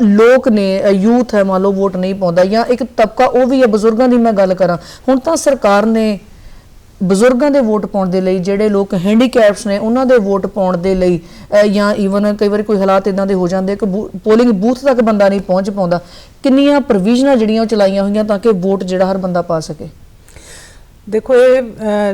ਲੋਕ ਨੇ ਯੂਥ ਹੈ ਮੰਨ ਲਓ ਵੋਟ ਨਹੀਂ ਪਾਉਂਦਾ ਜਾਂ ਇੱਕ ਤਬਕਾ ਉਹ ਵੀ ਹੈ ਬਜ਼ੁਰਗਾਂ ਦੀ ਮੈਂ ਗੱਲ ਕਰਾਂ। ਹੁਣ ਤਾਂ ਸਰਕਾਰ ਨੇ ਬਜ਼ੁਰਗਾਂ ਦੇ ਵੋਟ ਪਾਉਣ ਦੇ ਲਈ ਜਿਹੜੇ ਲੋਕ ਹੈਂਡੀਕੈਪਸ ਨੇ ਉਹਨਾਂ ਦੇ ਵੋਟ ਪਾਉਣ ਦੇ ਲਈ ਜਾਂ ਈਵਨ ਕਈ ਵਾਰੀ ਕੋਈ ਹਾਲਾਤ ਇਦਾਂ ਦੇ ਹੋ ਜਾਂਦੇ ਕਿ ਪੋਲਿੰਗ ਬੂਥ ਤੱਕ ਬੰਦਾ ਨਹੀਂ ਪਹੁੰਚ ਪਾਉਂਦਾ। ਕਿੰਨੀਆਂ ਪ੍ਰੋਵੀਜ਼ਨਾਂ ਜਿਹੜੀਆਂ ਉਹ ਚਲਾਈਆਂ ਹੋਈਆਂ ਤਾਂ ਕਿ ਵੋਟ ਜਿਹੜਾ ਹਰ ਬੰਦਾ ਪਾ ਸਕੇ? ਦੇਖੋ ਇਹ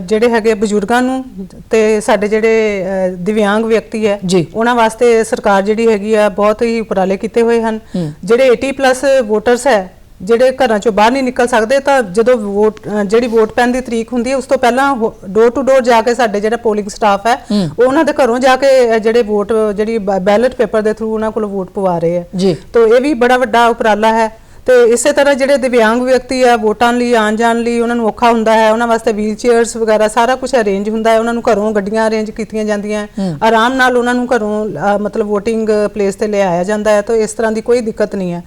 ਜਿਹੜੇ ਹੈਗੇ ਬਜ਼ੁਰਗਾਂ ਨੂੰ ਤੇ ਸਾਡੇ ਜਿਹੜੇ ਦਿਵਿਆਂਗ ਵਿਅਕਤੀ ਹੈ। ਉਹਨਾਂ ਵਾਸਤੇ ਸਰਕਾਰ ਜਿਹੜੀ ਹੈਗੀ ਆ ਬਹੁਤ ਹੀ ਉਪਰਾਲੇ ਕੀਤੇ ਹੋਏ ਹਨ। ਜਿਹੜੇ 80 ਪਲੱਸ ਵੋਟਰਸ ਹੈ ਜਿਹੜੇ ਘਰਾਂ ਚੋਂ ਬਾਹਰ ਨਹੀਂ ਨਿਕਲ ਸਕਦੇ ਤਾਂ ਜਦੋਂ ਵੋਟ ਜਿਹੜੀ ਵੋਟ ਪੈਣ ਦੀ ਤਰੀਕ ਹੁੰਦੀ ਹੈ ਉਸ ਤੋਂ ਪਹਿਲਾਂ ਡੋਰ ਟੂ ਡੋਰ ਜਾ ਕੇ ਸਾਡੇ ਜਿਹੜਾ ਪੋਲਿੰਗ ਸਟਾਫ ਹੈ ਉਹ ਉਹਨਾਂ ਦੇ ਘਰੋਂ ਜਾ ਕੇ ਜਿਹੜੇ ਵੋਟ ਜਿਹੜੀ ਬੈਲਟ ਪੇਪਰ ਦੇ ਥਰੂ ਉਹਨਾਂ ਕੋਲ ਵੋਟ ਪਵਾ ਰਹੇ ਹੈ। ਜੀ। ਤੋ ਇਹ ਵੀ ਬੜਾ ਵੱਡਾ ਉਪਰਾਲਾ ਹੈ। ਤੇ ਇਸੇ ਤਰ੍ਹਾਂ ਜਿਹੜੇ ਦਿਵਿਆਂਗ ਵਿਅਕਤੀ ਆ ਵੋਟਾਂ ਲਈ ਆਉਣ ਜਾਣ ਲਈ ਉਹਨਾਂ ਨੂੰ ਔਖਾ ਹੁੰਦਾ ਹੈ ਉਹਨਾਂ ਵਾਸਤੇ ਵੀਲ ਚੇਅਰਸ ਵਗੈਰਾ ਸਾਰਾ ਕੁਝ ਅਰੇਂਜ ਹੁੰਦਾ ਹੈ ਉਹਨਾਂ ਨੂੰ ਘਰੋਂ ਗੱਡੀਆਂ ਅਰੇਂਜ ਕੀਤੀਆਂ ਜਾਂਦੀਆਂ ਆਰਾਮ ਨਾਲ ਉਹਨਾਂ ਨੂੰ ਘਰੋਂ ਮਤਲਬ VOTING ਪਲੇਸ ਤੇ ਲੈ ਆਇਆ ਜਾਂਦਾ ਹੈ ਤਾਂ ਇਸ ਤਰ੍ਹਾਂ ਦੀ ਕੋਈ ਦਿੱਕਤ ਨਹੀਂ ਹੈ।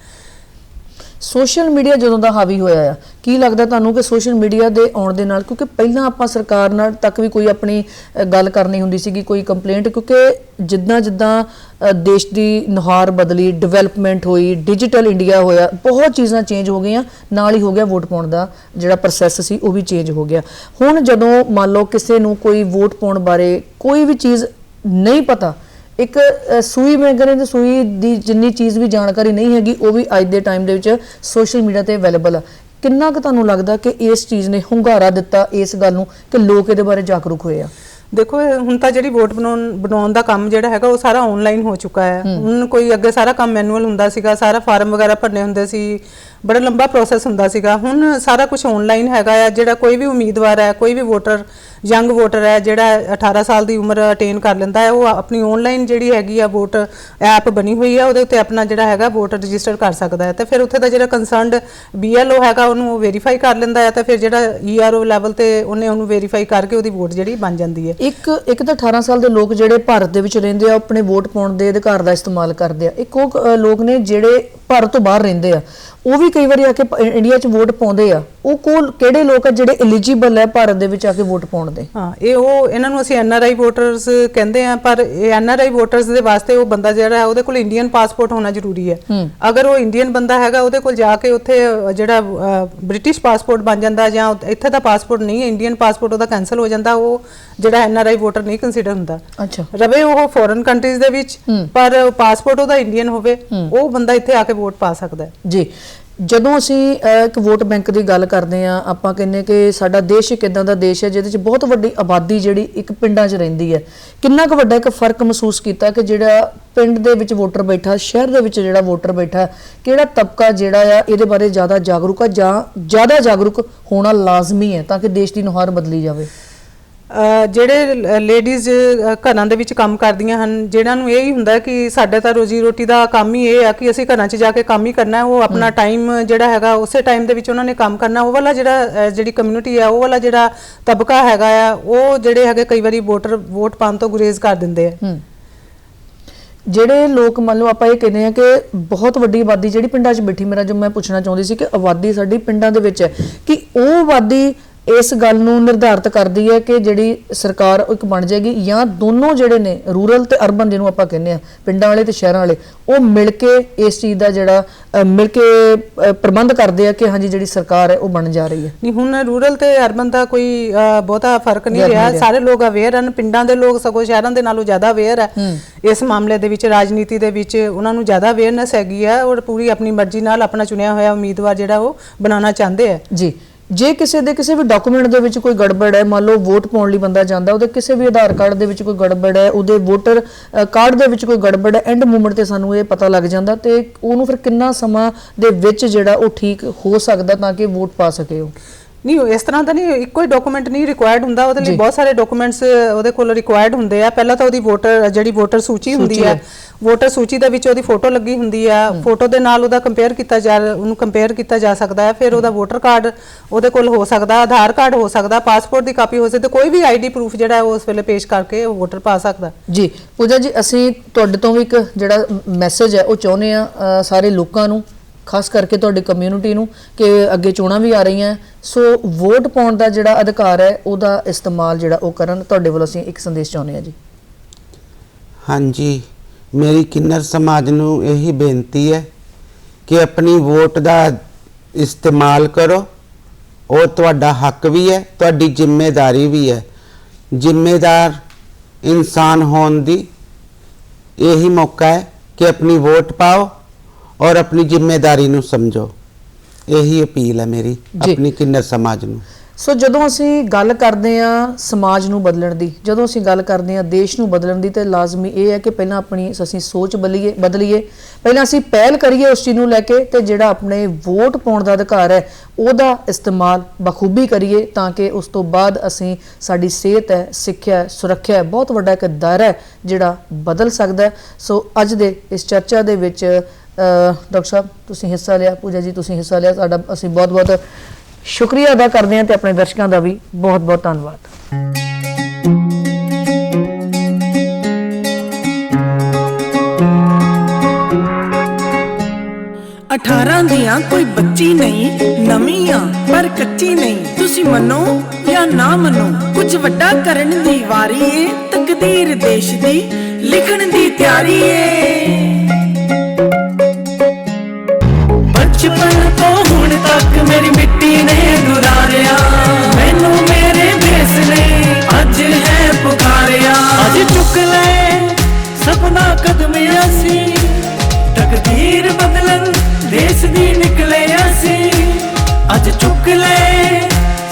ਸੋਸ਼ਲ ਮੀਡੀਆ ਜਦੋਂ ਦਾ ਹਾਵੀ ਹੋਇਆ ਆ, ਕੀ ਲੱਗਦਾ ਤੁਹਾਨੂੰ ਕਿ ਸੋਸ਼ਲ ਮੀਡੀਆ ਦੇ ਆਉਣ ਦੇ ਨਾਲ, ਕਿਉਂਕਿ ਪਹਿਲਾਂ ਆਪਾਂ ਸਰਕਾਰ ਨਾਲ ਤੱਕ ਵੀ ਕੋਈ ਆਪਣੀ ਗੱਲ ਕਰਨੀ ਹੁੰਦੀ ਸੀਗੀ, ਕੋਈ ਕੰਪਲੇਂਟ ਕਿਉਂਕਿ ਜਿੱਦਾਂ ਜਿੱਦਾਂ ਦੇਸ਼ ਦੀ ਨੁਹਾਰ ਬਦਲੀ ਡਿਵੈਲਪਮੈਂਟ ਹੋਈ ਡਿਜੀਟਲ ਇੰਡੀਆ ਹੋਇਆ, ਬਹੁਤ ਚੀਜ਼ਾਂ ਚੇਂਜ ਹੋ ਗਈਆਂ, ਨਾਲ ਹੀ ਹੋ ਗਿਆ ਵੋਟ ਪਾਉਣ ਦਾ ਜਿਹੜਾ ਪ੍ਰੋਸੈਸ ਸੀ, ਉਹ ਵੀ ਚੇਂਜ ਹੋ ਗਿਆ। ਹੁਣ ਜਦੋਂ ਮੰਨ ਲਓ ਕਿਸੇ ਨੂੰ ਕੋਈ ਵੋਟ ਪਾਉਣ ਬਾਰੇ ਕੋਈ ਵੀ ਚੀਜ਼ ਨਹੀਂ ਪਤਾ ਇੱਕ ਸੂਈ ਮੈਂ ਕਹਿੰਦੇ ਤੇ ਸੂਈ ਦੀ ਜਿੰਨੀ ਚੀਜ਼ ਵੀ ਜਾਣਕਾਰੀ ਨਹੀਂ ਹੈਗੀ ਉਹ ਵੀ ਅੱਜ ਦੇ ਟਾਈਮ ਦੇ ਵਿੱਚ ਸੋਸ਼ਲ ਮੀਡੀਆ ਤੇ ਅਵੇਲੇਬਲ ਆ। ਕਿੰਨਾ ਕੁ ਤੁਹਾਨੂੰ ਲੱਗਦਾ ਕਿ ਇਸ ਚੀਜ਼ ਨੇ ਹੁੰਗਾਰਾ ਦਿੱਤਾ ਇਸ ਗੱਲ ਨੂੰ ਕਿ ਲੋਕ ਇਹਦੇ ਬਾਰੇ ਜਾਗਰੂਕ ਹੋਏ ਆ? ਦੇਖੋ ਹੁਣ ਤਾਂ ਜਿਹੜੀ ਵੋਟ ਬਣਾਉਣ ਬਣਾਉਣ ਦਾ ਕੰਮ ਜਿਹੜਾ ਹੈਗਾ ਉਹ ਸਾਰਾ ਆਨਲਾਈਨ ਹੋ ਚੁੱਕਾ ਹੈ। ਹੁਣ ਕੋਈ ਅੱਗੇ ਸਾਰਾ ਕੰਮ ਮੈਨੂਅਲ ਹੁੰਦਾ ਸੀਗਾ ਸਾਰਾ ਫਾਰਮ ਵਗੈਰਾ ਭਰਨੇ ਹੁੰਦੇ ਸੀ ਬੜਾ ਲੰਬਾ ਪ੍ਰੋਸੈਸ ਹੁੰਦਾ ਸੀਗਾ। ਹੁਣ ਸਾਰਾ ਕੁਝ ਆਨਲਾਈਨ ਹੈਗਾ ਆ, ਜਿਹੜਾ ਕੋਈ ਵੀ ਉਮੀਦਵਾਰ ਹੈ, ਕੋਈ ਵੀ ਵੋਟਰ ਯੰਗ ਵੋਟਰ ਹੈ, ਜਿਹੜਾ 18 ਸਾਲ ਦੀ ਉਮਰ ਅਟੇਨ ਕਰ ਲੈਂਦਾ ਹੈ, ਉਹ ਆਪਣੀ ਆਨਲਾਈਨ ਜਿਹੜੀ ਹੈਗੀ ਆ ਵੋਟ ਐਪ ਬਣੀ ਹੋਈ ਆ, ਉਹਦੇ ਉੱਤੇ ਆਪਣਾ ਜਿਹੜਾ ਹੈਗਾ ਵੋਟ ਰਜਿਸਟਰ ਕਰ ਸਕਦਾ ਹੈ। ਤੇ ਫਿਰ ਉੱਥੇ ਦਾ ਜਿਹੜਾ ਕੰਸਰਨਡ BLO ਹੈਗਾ, ਉਹਨੂੰ ਵੈਰੀਫਾਈ ਕਰ ਲੈਂਦਾ ਹੈ, ਤੇ ਫਿਰ ਜਿਹੜਾ ERO ਲੈਵਲ ਤੇ ਉਹਨੇ ਉਹਨੂੰ ਵੈਰੀਫਾਈ ਕਰਕੇ ਉਹਦੀ ਵੋਟ ਜਿਹੜੀ ਬਣ ਜਾਂਦੀ ਹੈ। ਇੱਕ ਇੱਕ ਤਾਂ 18 ਸਾਲ ਦੇ ਲੋਕ ਜਿਹੜੇ ਭਾਰਤ ਦੇ ਵਿੱਚ ਰਹਿੰਦੇ ਆ, ਉਹ ਆਪਣੇ ਵੋਟ ਪਾਉਣ ਦੇ ਅਧਿਕਾਰ ਦਾ ਇਸਤੇਮਾਲ ਕਰਦੇ ਆ। ਇੱਕ ਉਹ ਲੋਕ ਨੇ ਜਿਹੜੇ ਭਾਰਤ ਤੋਂ ਬਾਹਰ ਰਹਿੰਦੇ ਆ, ਉਹ ਵੀ ਕਈ ਵਾਰੀ ਆ ਕੇ ਇੰਡੀਆ 'ਚ ਵੋਟ ਪਾਉਂਦੇ ਆ ਉਹ ਕੋਲ ਕਿਹੜੇ ਲੋਕ ਆ ਜਿਹੜੇ ਐਲੀਜੀਬਲ ਹੈ ਭਾਰਤ ਦੇ ਵਿੱਚ ਆ ਕੇ ਵੋਟ ਪਾਉਣ ਦੇ? ਹਾਂ ਇਹ ਉਹ ਇਹਨਾਂ ਨੂੰ ਅਸੀਂ ਐਨਆਰਆਈ ਵੋਟਰਸ ਕਹਿੰਦੇ ਆ ਪਰ ਇਹ ਐਨਆਰਆਈ ਵੋਟਰਸ ਦੇ ਵਾਸਤੇ ਉਹ ਬੰਦਾ ਜਿਹੜਾ ਹੈ ਉਹਦੇ ਕੋਲ ਇੰਡੀਅਨ ਪਾਸਪੋਰਟ ਹੋਣਾ ਜ਼ਰੂਰੀ ਹੈ। ਅਗਰ ਉਹ ਇੰਡੀਅਨ ਬੰਦਾ ਹੈਗਾ ਉਹਦੇ ਕੋਲ ਜਾ ਕੇ ਉੱਥੇ ਜਿਹੜਾ ਬ੍ਰਿਟਿਸ਼ ਪਾਸਪੋਰਟ ਬਣ ਜਾਂਦਾ ਜਾਂ ਇੱਥੇ ਦਾ ਪਾਸਪੋਰਟ ਨਹੀਂ ਹੈ ਇੰਡੀਅਨ ਪਾਸਪੋਰਟ ਉਹਦਾ ਕੈਨਸਲ ਹੋ ਜਾਂਦਾ ਉਹ ਜਿਹੜਾ ਐਨਆਰਆਈ ਵੋਟਰ ਨਹੀਂ ਕੰਸੀਡਰ ਹੁੰਦਾ। ਅੱਛਾ। ਰਵੇ ਉਹ ਫੋਰਨ ਕੰਟਰੀਜ਼ ਦੇ ਵਿੱਚ ਪਰ ਪਾਸਪੋਰਟ ਉਹਦਾ ਇੰਡੀਅਨ ਹੋਵੇ ਉਹ ਬੰਦਾ ਇੱਥੇ ਆ ਕੇ ਵੋਟ ਪਾ ਸਕਦਾ ਜੀ। ਜਦੋਂ ਅਸੀਂ ਇੱਕ ਵੋਟ ਬੈਂਕ ਦੀ ਗੱਲ ਕਰਦੇ ਆ ਆਪਾਂ ਕਹਿੰਨੇ ਕਿ ਸਾਡਾ ਦੇਸ਼ ਇੱਕ ਇਦਾਂ ਦਾ ਦੇਸ਼ ਹੈ ਜਿਹਦੇ ਵਿੱਚ ਬਹੁਤ ਵੱਡੀ ਆਬਾਦੀ ਜਿਹੜੀ ਇੱਕ ਪਿੰਡਾਂ 'ਚ ਰਹਿੰਦੀ ਹੈ। ਕਿੰਨਾ ਕੁ ਵੱਡਾ ਇੱਕ ਫ਼ਰਕ ਮਹਿਸੂਸ ਕੀਤਾ ਕਿ ਜਿਹੜਾ ਪਿੰਡ ਦੇ ਵਿੱਚ ਵੋਟਰ ਬੈਠਾ, ਸ਼ਹਿਰ ਦੇ ਵਿੱਚ ਜਿਹੜਾ ਵੋਟਰ ਬੈਠਾ, ਕਿਹੜਾ ਤਬਕਾ ਜਿਹੜਾ ਆ, ਇਹਦੇ ਬਾਰੇ ਜ਼ਿਆਦਾ ਜਾਗਰੂਕ ਆ ਜਾਂ ਜ਼ਿਆਦਾ ਜਾਗਰੂਕ ਹੋਣਾ ਲਾਜ਼ਮੀ ਹੈ ਤਾਂ ਕਿ ਦੇਸ਼ ਦੀ ਨੁਹਾਰ ਬਦਲੀ ਜਾਵੇ? ਜਿਹੜੇ ਲੇਡੀਜ਼ ਘਰਾਂ ਦੇ ਵਿੱਚ ਕੰਮ ਕਰਦੀਆਂ ਹਨ ਜਿਹਨਾਂ ਨੂੰ ਇਹ ਹੀ ਹੁੰਦਾ ਕਿ ਸਾਡੇ ਤਾਂ ਰੋਜੀ ਰੋਟੀ ਦਾ ਕੰਮ ਹੀ ਇਹ ਆ ਕਿ ਅਸੀਂ ਘਰਾਂ 'ਚ ਜਾ ਕੇ ਕੰਮ ਹੀ ਕਰਨਾ ਹੈ ਉਹ ਆਪਣਾ ਟਾਈਮ ਜਿਹੜਾ ਹੈਗਾ ਉਸੇ ਟਾਈਮ ਦੇ ਵਿੱਚ ਉਹਨਾਂ ਨੇ ਕੰਮ ਕਰਨਾ ਉਹ ਵਾਲਾ ਜਿਹੜਾ ਜਿਹੜੀ ਕਮਿਊਨਿਟੀ ਆ ਉਹ ਵਾਲਾ ਜਿਹੜਾ ਤਬਕਾ ਹੈਗਾ ਆ ਉਹ ਜਿਹੜੇ ਹੈਗੇ ਕਈ ਵਾਰੀ ਵੋਟਰ ਵੋਟ ਪਾਉਣ ਤੋਂ ਗੁਰੇਜ਼ ਕਰ ਦਿੰਦੇ ਆ। ਹੂੰ। ਜਿਹੜੇ ਲੋਕ ਮੰਨ ਲਓ ਆਪਾਂ ਇਹ ਕਹਿੰਦੇ ਆ ਕਿ ਬਹੁਤ ਵੱਡੀ ਆਬਾਦੀ ਜਿਹੜੀ ਪਿੰਡਾਂ 'ਚ ਬੈਠੀ ਮੇਰਾ ਜੋ ਮੈਂ ਪੁੱਛਣਾ ਚਾਹੁੰਦੀ ਸੀ ਕਿ ਆਬਾਦੀ ਸਾਡੀ ਪਿੰਡਾਂ ਦੇ ਵਿੱਚ ਹੈ ਕਿ ਉਹ ਆਬਾਦੀ ਇਸ ਗੱਲ ਨੂੰ ਨਿਰਧਾਰਤ ਕਰਦੀ ਹੈ ਕਿ ਜਿਹੜੀ ਸਰਕਾਰ ਇੱਕ ਬਣ ਜਾਏਗੀ ਜਾਂ ਦੋਨੋਂ ਜਿਹੜੇ ਨੇ ਰੂਰਲ ਤੇ ਅਰਬਨ ਜਿਹਨੂੰ ਆਪਾਂ ਕਹਿੰਦੇ ਆ ਪਿੰਡਾਂ ਵਾਲੇ ਤੇ ਸ਼ਹਿਰਾਂ ਵਾਲੇ ਉਹ ਮਿਲ ਕੇ ਇਸ ਚੀਜ਼ ਦਾ ਜਿਹੜਾ ਮਿਲ ਕੇ ਪ੍ਰਬੰਧ ਕਰਦੇ ਆ ਕਿ ਹਾਂਜੀ ਜਿਹੜੀ ਸਰਕਾਰ ਹੈ ਉਹ ਬਣ ਜਾ ਰਹੀ ਹੈ। ਨਹੀਂ ਹੁਣ ਰੂਰਲ ਤੇ ਅਰਬਨ ਦਾ ਕੋਈ ਬਹੁਤਾ ਫ਼ਰਕ ਨਹੀਂ ਰਿਹਾ। ਸਾਰੇ ਲੋਕ ਅਵੇਅਰ ਹਨ ਪਿੰਡਾਂ ਦੇ ਲੋਕ ਸਗੋਂ ਸ਼ਹਿਰਾਂ ਦੇ ਨਾਲੋਂ ਜ਼ਿਆਦਾ ਅਵੇਅਰ ਹੈ। ਇਸ ਮਾਮਲੇ ਦੇ ਵਿੱਚ ਰਾਜਨੀਤੀ ਦੇ ਵਿੱਚ ਉਹਨਾਂ ਨੂੰ ਜ਼ਿਆਦਾ ਅਵੇਅਰਨੈਸ ਹੈਗੀ ਹੈ ਔਰ ਪੂਰੀ ਆਪਣੀ ਮਰਜ਼ੀ ਨਾਲ ਆਪਣਾ ਚੁਣਿਆ ਹੋਇਆ ਉਮੀਦਵਾਰ ਜਿਹੜਾ ਉਹ ਬਣਾਉਣਾ ਚਾਹੁੰਦੇ ਆ। ਜੀ। ਜੇ ਕਿਸੇ ਦੇ ਕਿਸੇ ਵੀ ਡਾਕੂਮੈਂਟ ਦੇ ਵਿੱਚ ਕੋਈ ਗੜਬੜ ਹੈ, ਮੰਨ ਲਓ ਵੋਟ ਪਾਉਣ ਲਈ ਬੰਦਾ ਜਾਂਦਾ, ਉਹਦੇ ਕਿਸੇ ਵੀ ਆਧਾਰ ਕਾਰਡ ਦੇ ਵਿੱਚ ਕੋਈ ਗੜਬੜ ਹੈ, ਉਹਦੇ ਵੋਟਰ ਕਾਰਡ ਦੇ ਵਿੱਚ ਕੋਈ ਗੜਬੜ ਹੈ ਐਂਡ ਮੂਮੈਂਟ ਤੇ ਸਾਨੂੰ ਇਹ ਪਤਾ ਲੱਗ ਜਾਂਦਾ ਤੇ ਉਹਨੂੰ ਫਿਰ ਕਿੰਨਾ ਸਮਾਂ ਦੇ ਵਿੱਚ ਜਿਹੜਾ ਉਹ ਠੀਕ ਹੋ ਸਕਦਾ ਤਾਂ ਕਿ ਵੋਟ ਪਾ ਸਕੇ ਉਹ? ਨਹੀਂ ਇਸ ਤਰ੍ਹਾਂ ਦਾ ਨਹੀਂ ਇੱਕੋ ਹੀ ਡਾਕੂਮੈਂਟ ਨਹੀਂ ਰਿਕੁਆਇਰਡ ਹੁੰਦਾ ਉਹਦੇ ਲਈ ਬਹੁਤ ਸਾਰੇ ਡਾਕੂਮੈਂਟਸ ਉਹਦੇ ਕੋਲ ਰਿਕੁਆਇਰਡ ਹੁੰਦੇ ਆ। ਪਹਿਲਾਂ ਤਾਂ ਉਹਦੀ ਵੋਟਰ ਜਿਹੜੀ ਵੋਟਰ ਸੂਚੀ ਹੁੰਦੀ ਹੈ ਵੋਟਰ ਸੂਚੀ ਦੇ ਵਿੱਚ ਉਹਦੀ ਫੋਟੋ ਲੱਗੀ ਹੁੰਦੀ ਆ। ਫੋਟੋ ਦੇ ਨਾਲ ਉਹਦਾ ਕੰਪੇਅਰ ਕੀਤਾ ਜਾ ਉਹਨੂੰ ਕੰਪੇਅਰ ਕੀਤਾ ਜਾ ਸਕਦਾ ਹੈ। ਫਿਰ ਉਹਦਾ ਵੋਟਰ ਕਾਰਡ ਉਹਦੇ ਕੋਲ ਹੋ ਸਕਦਾ ਆਧਾਰ ਕਾਰਡ ਹੋ ਸਕਦਾ ਪਾਸਪੋਰਟ ਦੀ ਕਾਪੀ ਹੋ ਸਕਦੀ ਕੋਈ ਵੀ ਆਈਡੀ ਪ੍ਰੂਫ ਜਿਹੜਾ ਉਹ ਉਸ ਵੇਲੇ ਪੇਸ਼ ਕਰਕੇ ਉਹ ਵੋਟਰ ਪਾ ਸਕਦਾ। ਜੀ ਪੂਜਾ ਜੀ ਅਸੀਂ ਤੁਹਾਡੇ ਤੋਂ ਵੀ ਇੱਕ ਜਿਹੜਾ ਮੈਸੇਜ ਹੈ ਉਹ ਚਾਹੁੰਦੇ ਆ ਸਾਰੇ ਲੋਕਾਂ ਨੂੰ ਖਾਸ ਕਰਕੇ ਤੁਹਾਡੀ ਕਮਿਊਨਿਟੀ ਨੂੰ ਕਿ ਅੱਗੇ ਚੋਣਾਂ ਵੀ ਆ ਰਹੀਆਂ। ਸੋ ਵੋਟ ਪਾਉਣ ਦਾ ਜਿਹੜਾ ਅਧਿਕਾਰ ਹੈ, ਉਹਦਾ ਇਸਤੇਮਾਲ ਜਿਹੜਾ ਉਹ ਕਰਨ, ਤੁਹਾਡੇ ਵੱਲੋਂ ਅਸੀਂ ਇੱਕ ਸੰਦੇਸ਼ ਚਾਹੁੰਦੇ ਹਾਂ ਜੀ। ਹਾਂਜੀ, ਮੇਰੀ ਕਿੰਨਰ ਸਮਾਜ ਨੂੰ ਇਹੀ ਬੇਨਤੀ ਹੈ ਕਿ ਆਪਣੀ ਵੋਟ ਦਾ ਇਸਤੇਮਾਲ ਕਰੋ। ਉਹ ਤੁਹਾਡਾ ਹੱਕ ਵੀ ਹੈ, ਤੁਹਾਡੀ ਜ਼ਿੰਮੇਵਾਰੀ ਵੀ ਹੈ। ਜ਼ਿੰਮੇਦਾਰ ਇਨਸਾਨ ਹੋਣ ਦੀ ਇਹੀ ਮੌਕਾ ਹੈ ਕਿ ਆਪਣੀ ਵੋਟ ਪਾਓ। ਔਰ ਆਪਣੀ ਜ਼ਿੰਮੇਵਾਰੀ ਨੂੰ ਸਮਝੋ। ਇਹੀ ਅਪੀਲ ਹੈ ਮੇਰੀ ਜੀ। ਆਪਣੀ ਕਿੰਨਰ ਸਮਾਜ ਨੂੰ। ਸੋ ਜਦੋਂ ਅਸੀਂ ਗੱਲ ਕਰਦੇ ਆ ਸਮਾਜ ਨੂੰ ਬਦਲਣ ਦੀ ਜਦੋਂ ਅਸੀਂ ਗੱਲ ਕਰਦੇ ਆ ਦੇਸ਼ ਨੂੰ ਬਦਲਣ ਦੀ ਤੇ ਲਾਜ਼ਮੀ ਇਹ ਹੈ ਕਿ ਪਹਿਲਾਂ ਆਪਣੀ ਅਸੀਂ ਸੋਚ ਬਦਲੀਏ ਬਦਲੀਏ। ਪਹਿਲਾਂ ਅਸੀਂ ਪਹਿਲ ਕਰੀਏ ਉਸ ਚੀਜ਼ ਨੂੰ ਲੈ ਕੇ ਤੇ ਜਿਹੜਾ ਆਪਣੇ ਵੋਟ ਪਾਉਣ ਦਾ ਅਧਿਕਾਰ ਹੈ ਉਹਦਾ ਇਸਤੇਮਾਲ ਬਖੂਬੀ ਕਰੀਏ ਤਾਂ ਕਿ ਉਸ ਤੋਂ ਬਾਅਦ ਅਸੀਂ ਸਾਡੀ ਸਿਹਤ ਹੈ ਸਿੱਖਿਆ ਹੈ ਸੁਰੱਖਿਆ ਹੈ ਬਹੁਤ ਵੱਡਾ ਇੱਕ ਦਾਇਰਾ ਹੈ ਜਿਹੜਾ ਬਦਲ ਸਕਦਾ ਹੈ। ਸੋ ਅੱਜ ਦੇ ਇਸ ਚਰਚਾ ਦੇ ਵਿੱਚ ਡਾਕਟਰ ਸਾਹਿਬ, ਤੁਸੀਂ ਹਿੱਸਾ ਲਿਆ, ਪੂਜਾ ਜੀ, ਤੁਸੀਂ ਹਿੱਸਾ ਲਿਆ ਤੁਹਾਡਾ ਅਸੀਂ ਬਹੁਤ ਬਹੁਤ ਸ਼ੁਕਰੀਆ ਅਦਾ ਕਰਦੇ ਹਾਂ ਤੇ ਆਪਣੇ ਦਰਸ਼ਕਾਂ ਦਾ ਵੀ ਬਹੁਤ ਬਹੁਤ ਧੰਨਵਾਦ। 18 ਦੀਆਂ ਕੋਈ ਬੱਚੀ ਨਹੀਂ ਨਵੀਂ ਆ ਪਰ ਕੱਚੀ ਨਹੀਂ। ਤੁਸੀਂ ਮੰਨੋ ਜਾਂ ਨਾ ਮੰਨੋ, ਕੁਝ ਵੱਡਾ ਕਰਨ ਦੀ ਵਾਰੀ ਏ, ਤਕਦੀਰ ਦੇਸ਼ ਦੀ ਲਿਖਣ ਦੀ ਤਿਆਰੀ ਏ। ਬਚਪਨ ਤੋਂ ਹੁਣ ਤੱਕ ਮੇਰੀ ਮਿੱਟੀ ਨੇ ਦੁਲਾਰਿਆ ਮੈਨੂੰ ਮੇਰੇ ਦੇਸ ਨੇ ਅੱਜ ਹੈ ਪੁਕਾਰਿਆ। ਅੱਜ ਚੁੱਕ ਲੈ ਸਪਨਾ ਕਦਮ ਅਸੀਂ। ਤਕਦੀਰ ਬਦਲਣ ਦੇਸ਼ ਦੀ ਨਿਕਲੇ ਅਸੀਂ। ਅੱਜ ਚੁੱਕ ਲੈ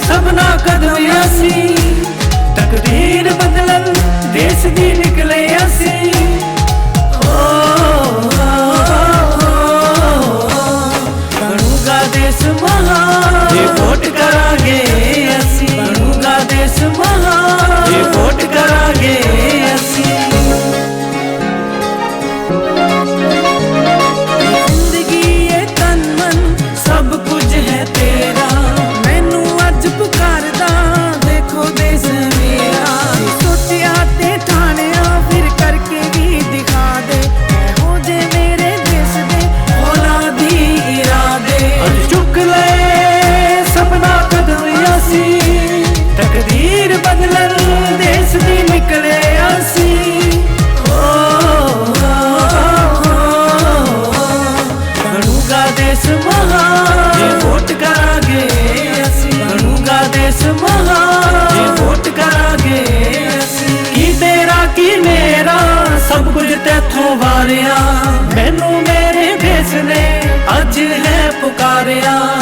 ਸਪਨਾ ਕਦਮ ਅਸੀਂ। ਤਕਦੀਰ ਬਦਲਣ ਦੇਸ਼ ਦੀ ਬਣੂਗਾ ਦੇਸ਼ ਮਹਾਨ। ਜੇ ਵੋਟ ਕਰਾਂਗੇ ਅਸੀਂ। ਬਣੂਗਾ ਦੇਸ਼ ਮਹਾਨ। ਜੇ ਵੋਟ ਕਰਾਂਗੇ ਅਸੀਂ। ਕੀ ਤੇਰਾ ਕੀ ਮੇਰਾ ਸਭ ਕੁਝ ਤੇਥੋਂ ਵਾਰਿਆ। ਮੈਨੂੰ ਮੇਰੇ ਦੇਸ਼ ਨੇ ਅੱਜ ਹੈ ਪੁਕਾਰਿਆ।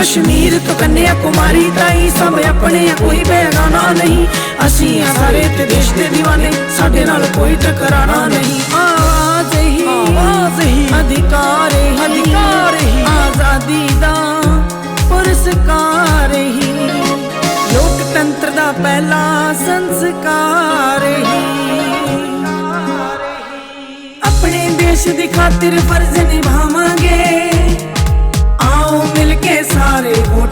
ਕਸ਼ਮੀਰ ਤੋਂ ਕੰਨਿਆ ਕੁਮਾਰੀ ਤਾਈ ਸਭ ਆਪਣੇ ਆ, ਕੋਈ ਬੇਗਾਨਾ ਨਹੀਂ। ਅਸੀਂ ਆ ਸਾਰੇ ਤੇ ਦੇਸ਼ ਦੇ دیਵਾਨੇ ਸਾਡੇ ਨਾਲ ਕੋਈ ਟਕਰਾਣਾ ਨਹੀਂ। ਆਵਾਜ਼ ਹੀ ਆਵਾਜ਼ ਹੀ। ਅਧਿਕਾਰ ਹੀ ਅਧਿਕਾਰ ਹੀ। ਆਜ਼ਾਦੀ ਦਾ ਪੁਰਸਕਾਰ ਹੀ। ਲੋਕਤੰਤਰ ਦਾ ਪਹਿਲਾ ਸੰਸਕਾਰ ਹੀ। ਆਪਣੇ ਦੇਸ਼ ਦੀ ਖਾਤਰ ਫਰਜ਼ ਨਿਭਾਵਾਂਗੇ। ਆਓ ਮਿਲ ਕੇ ਸਾਰੇ ਵੋਟ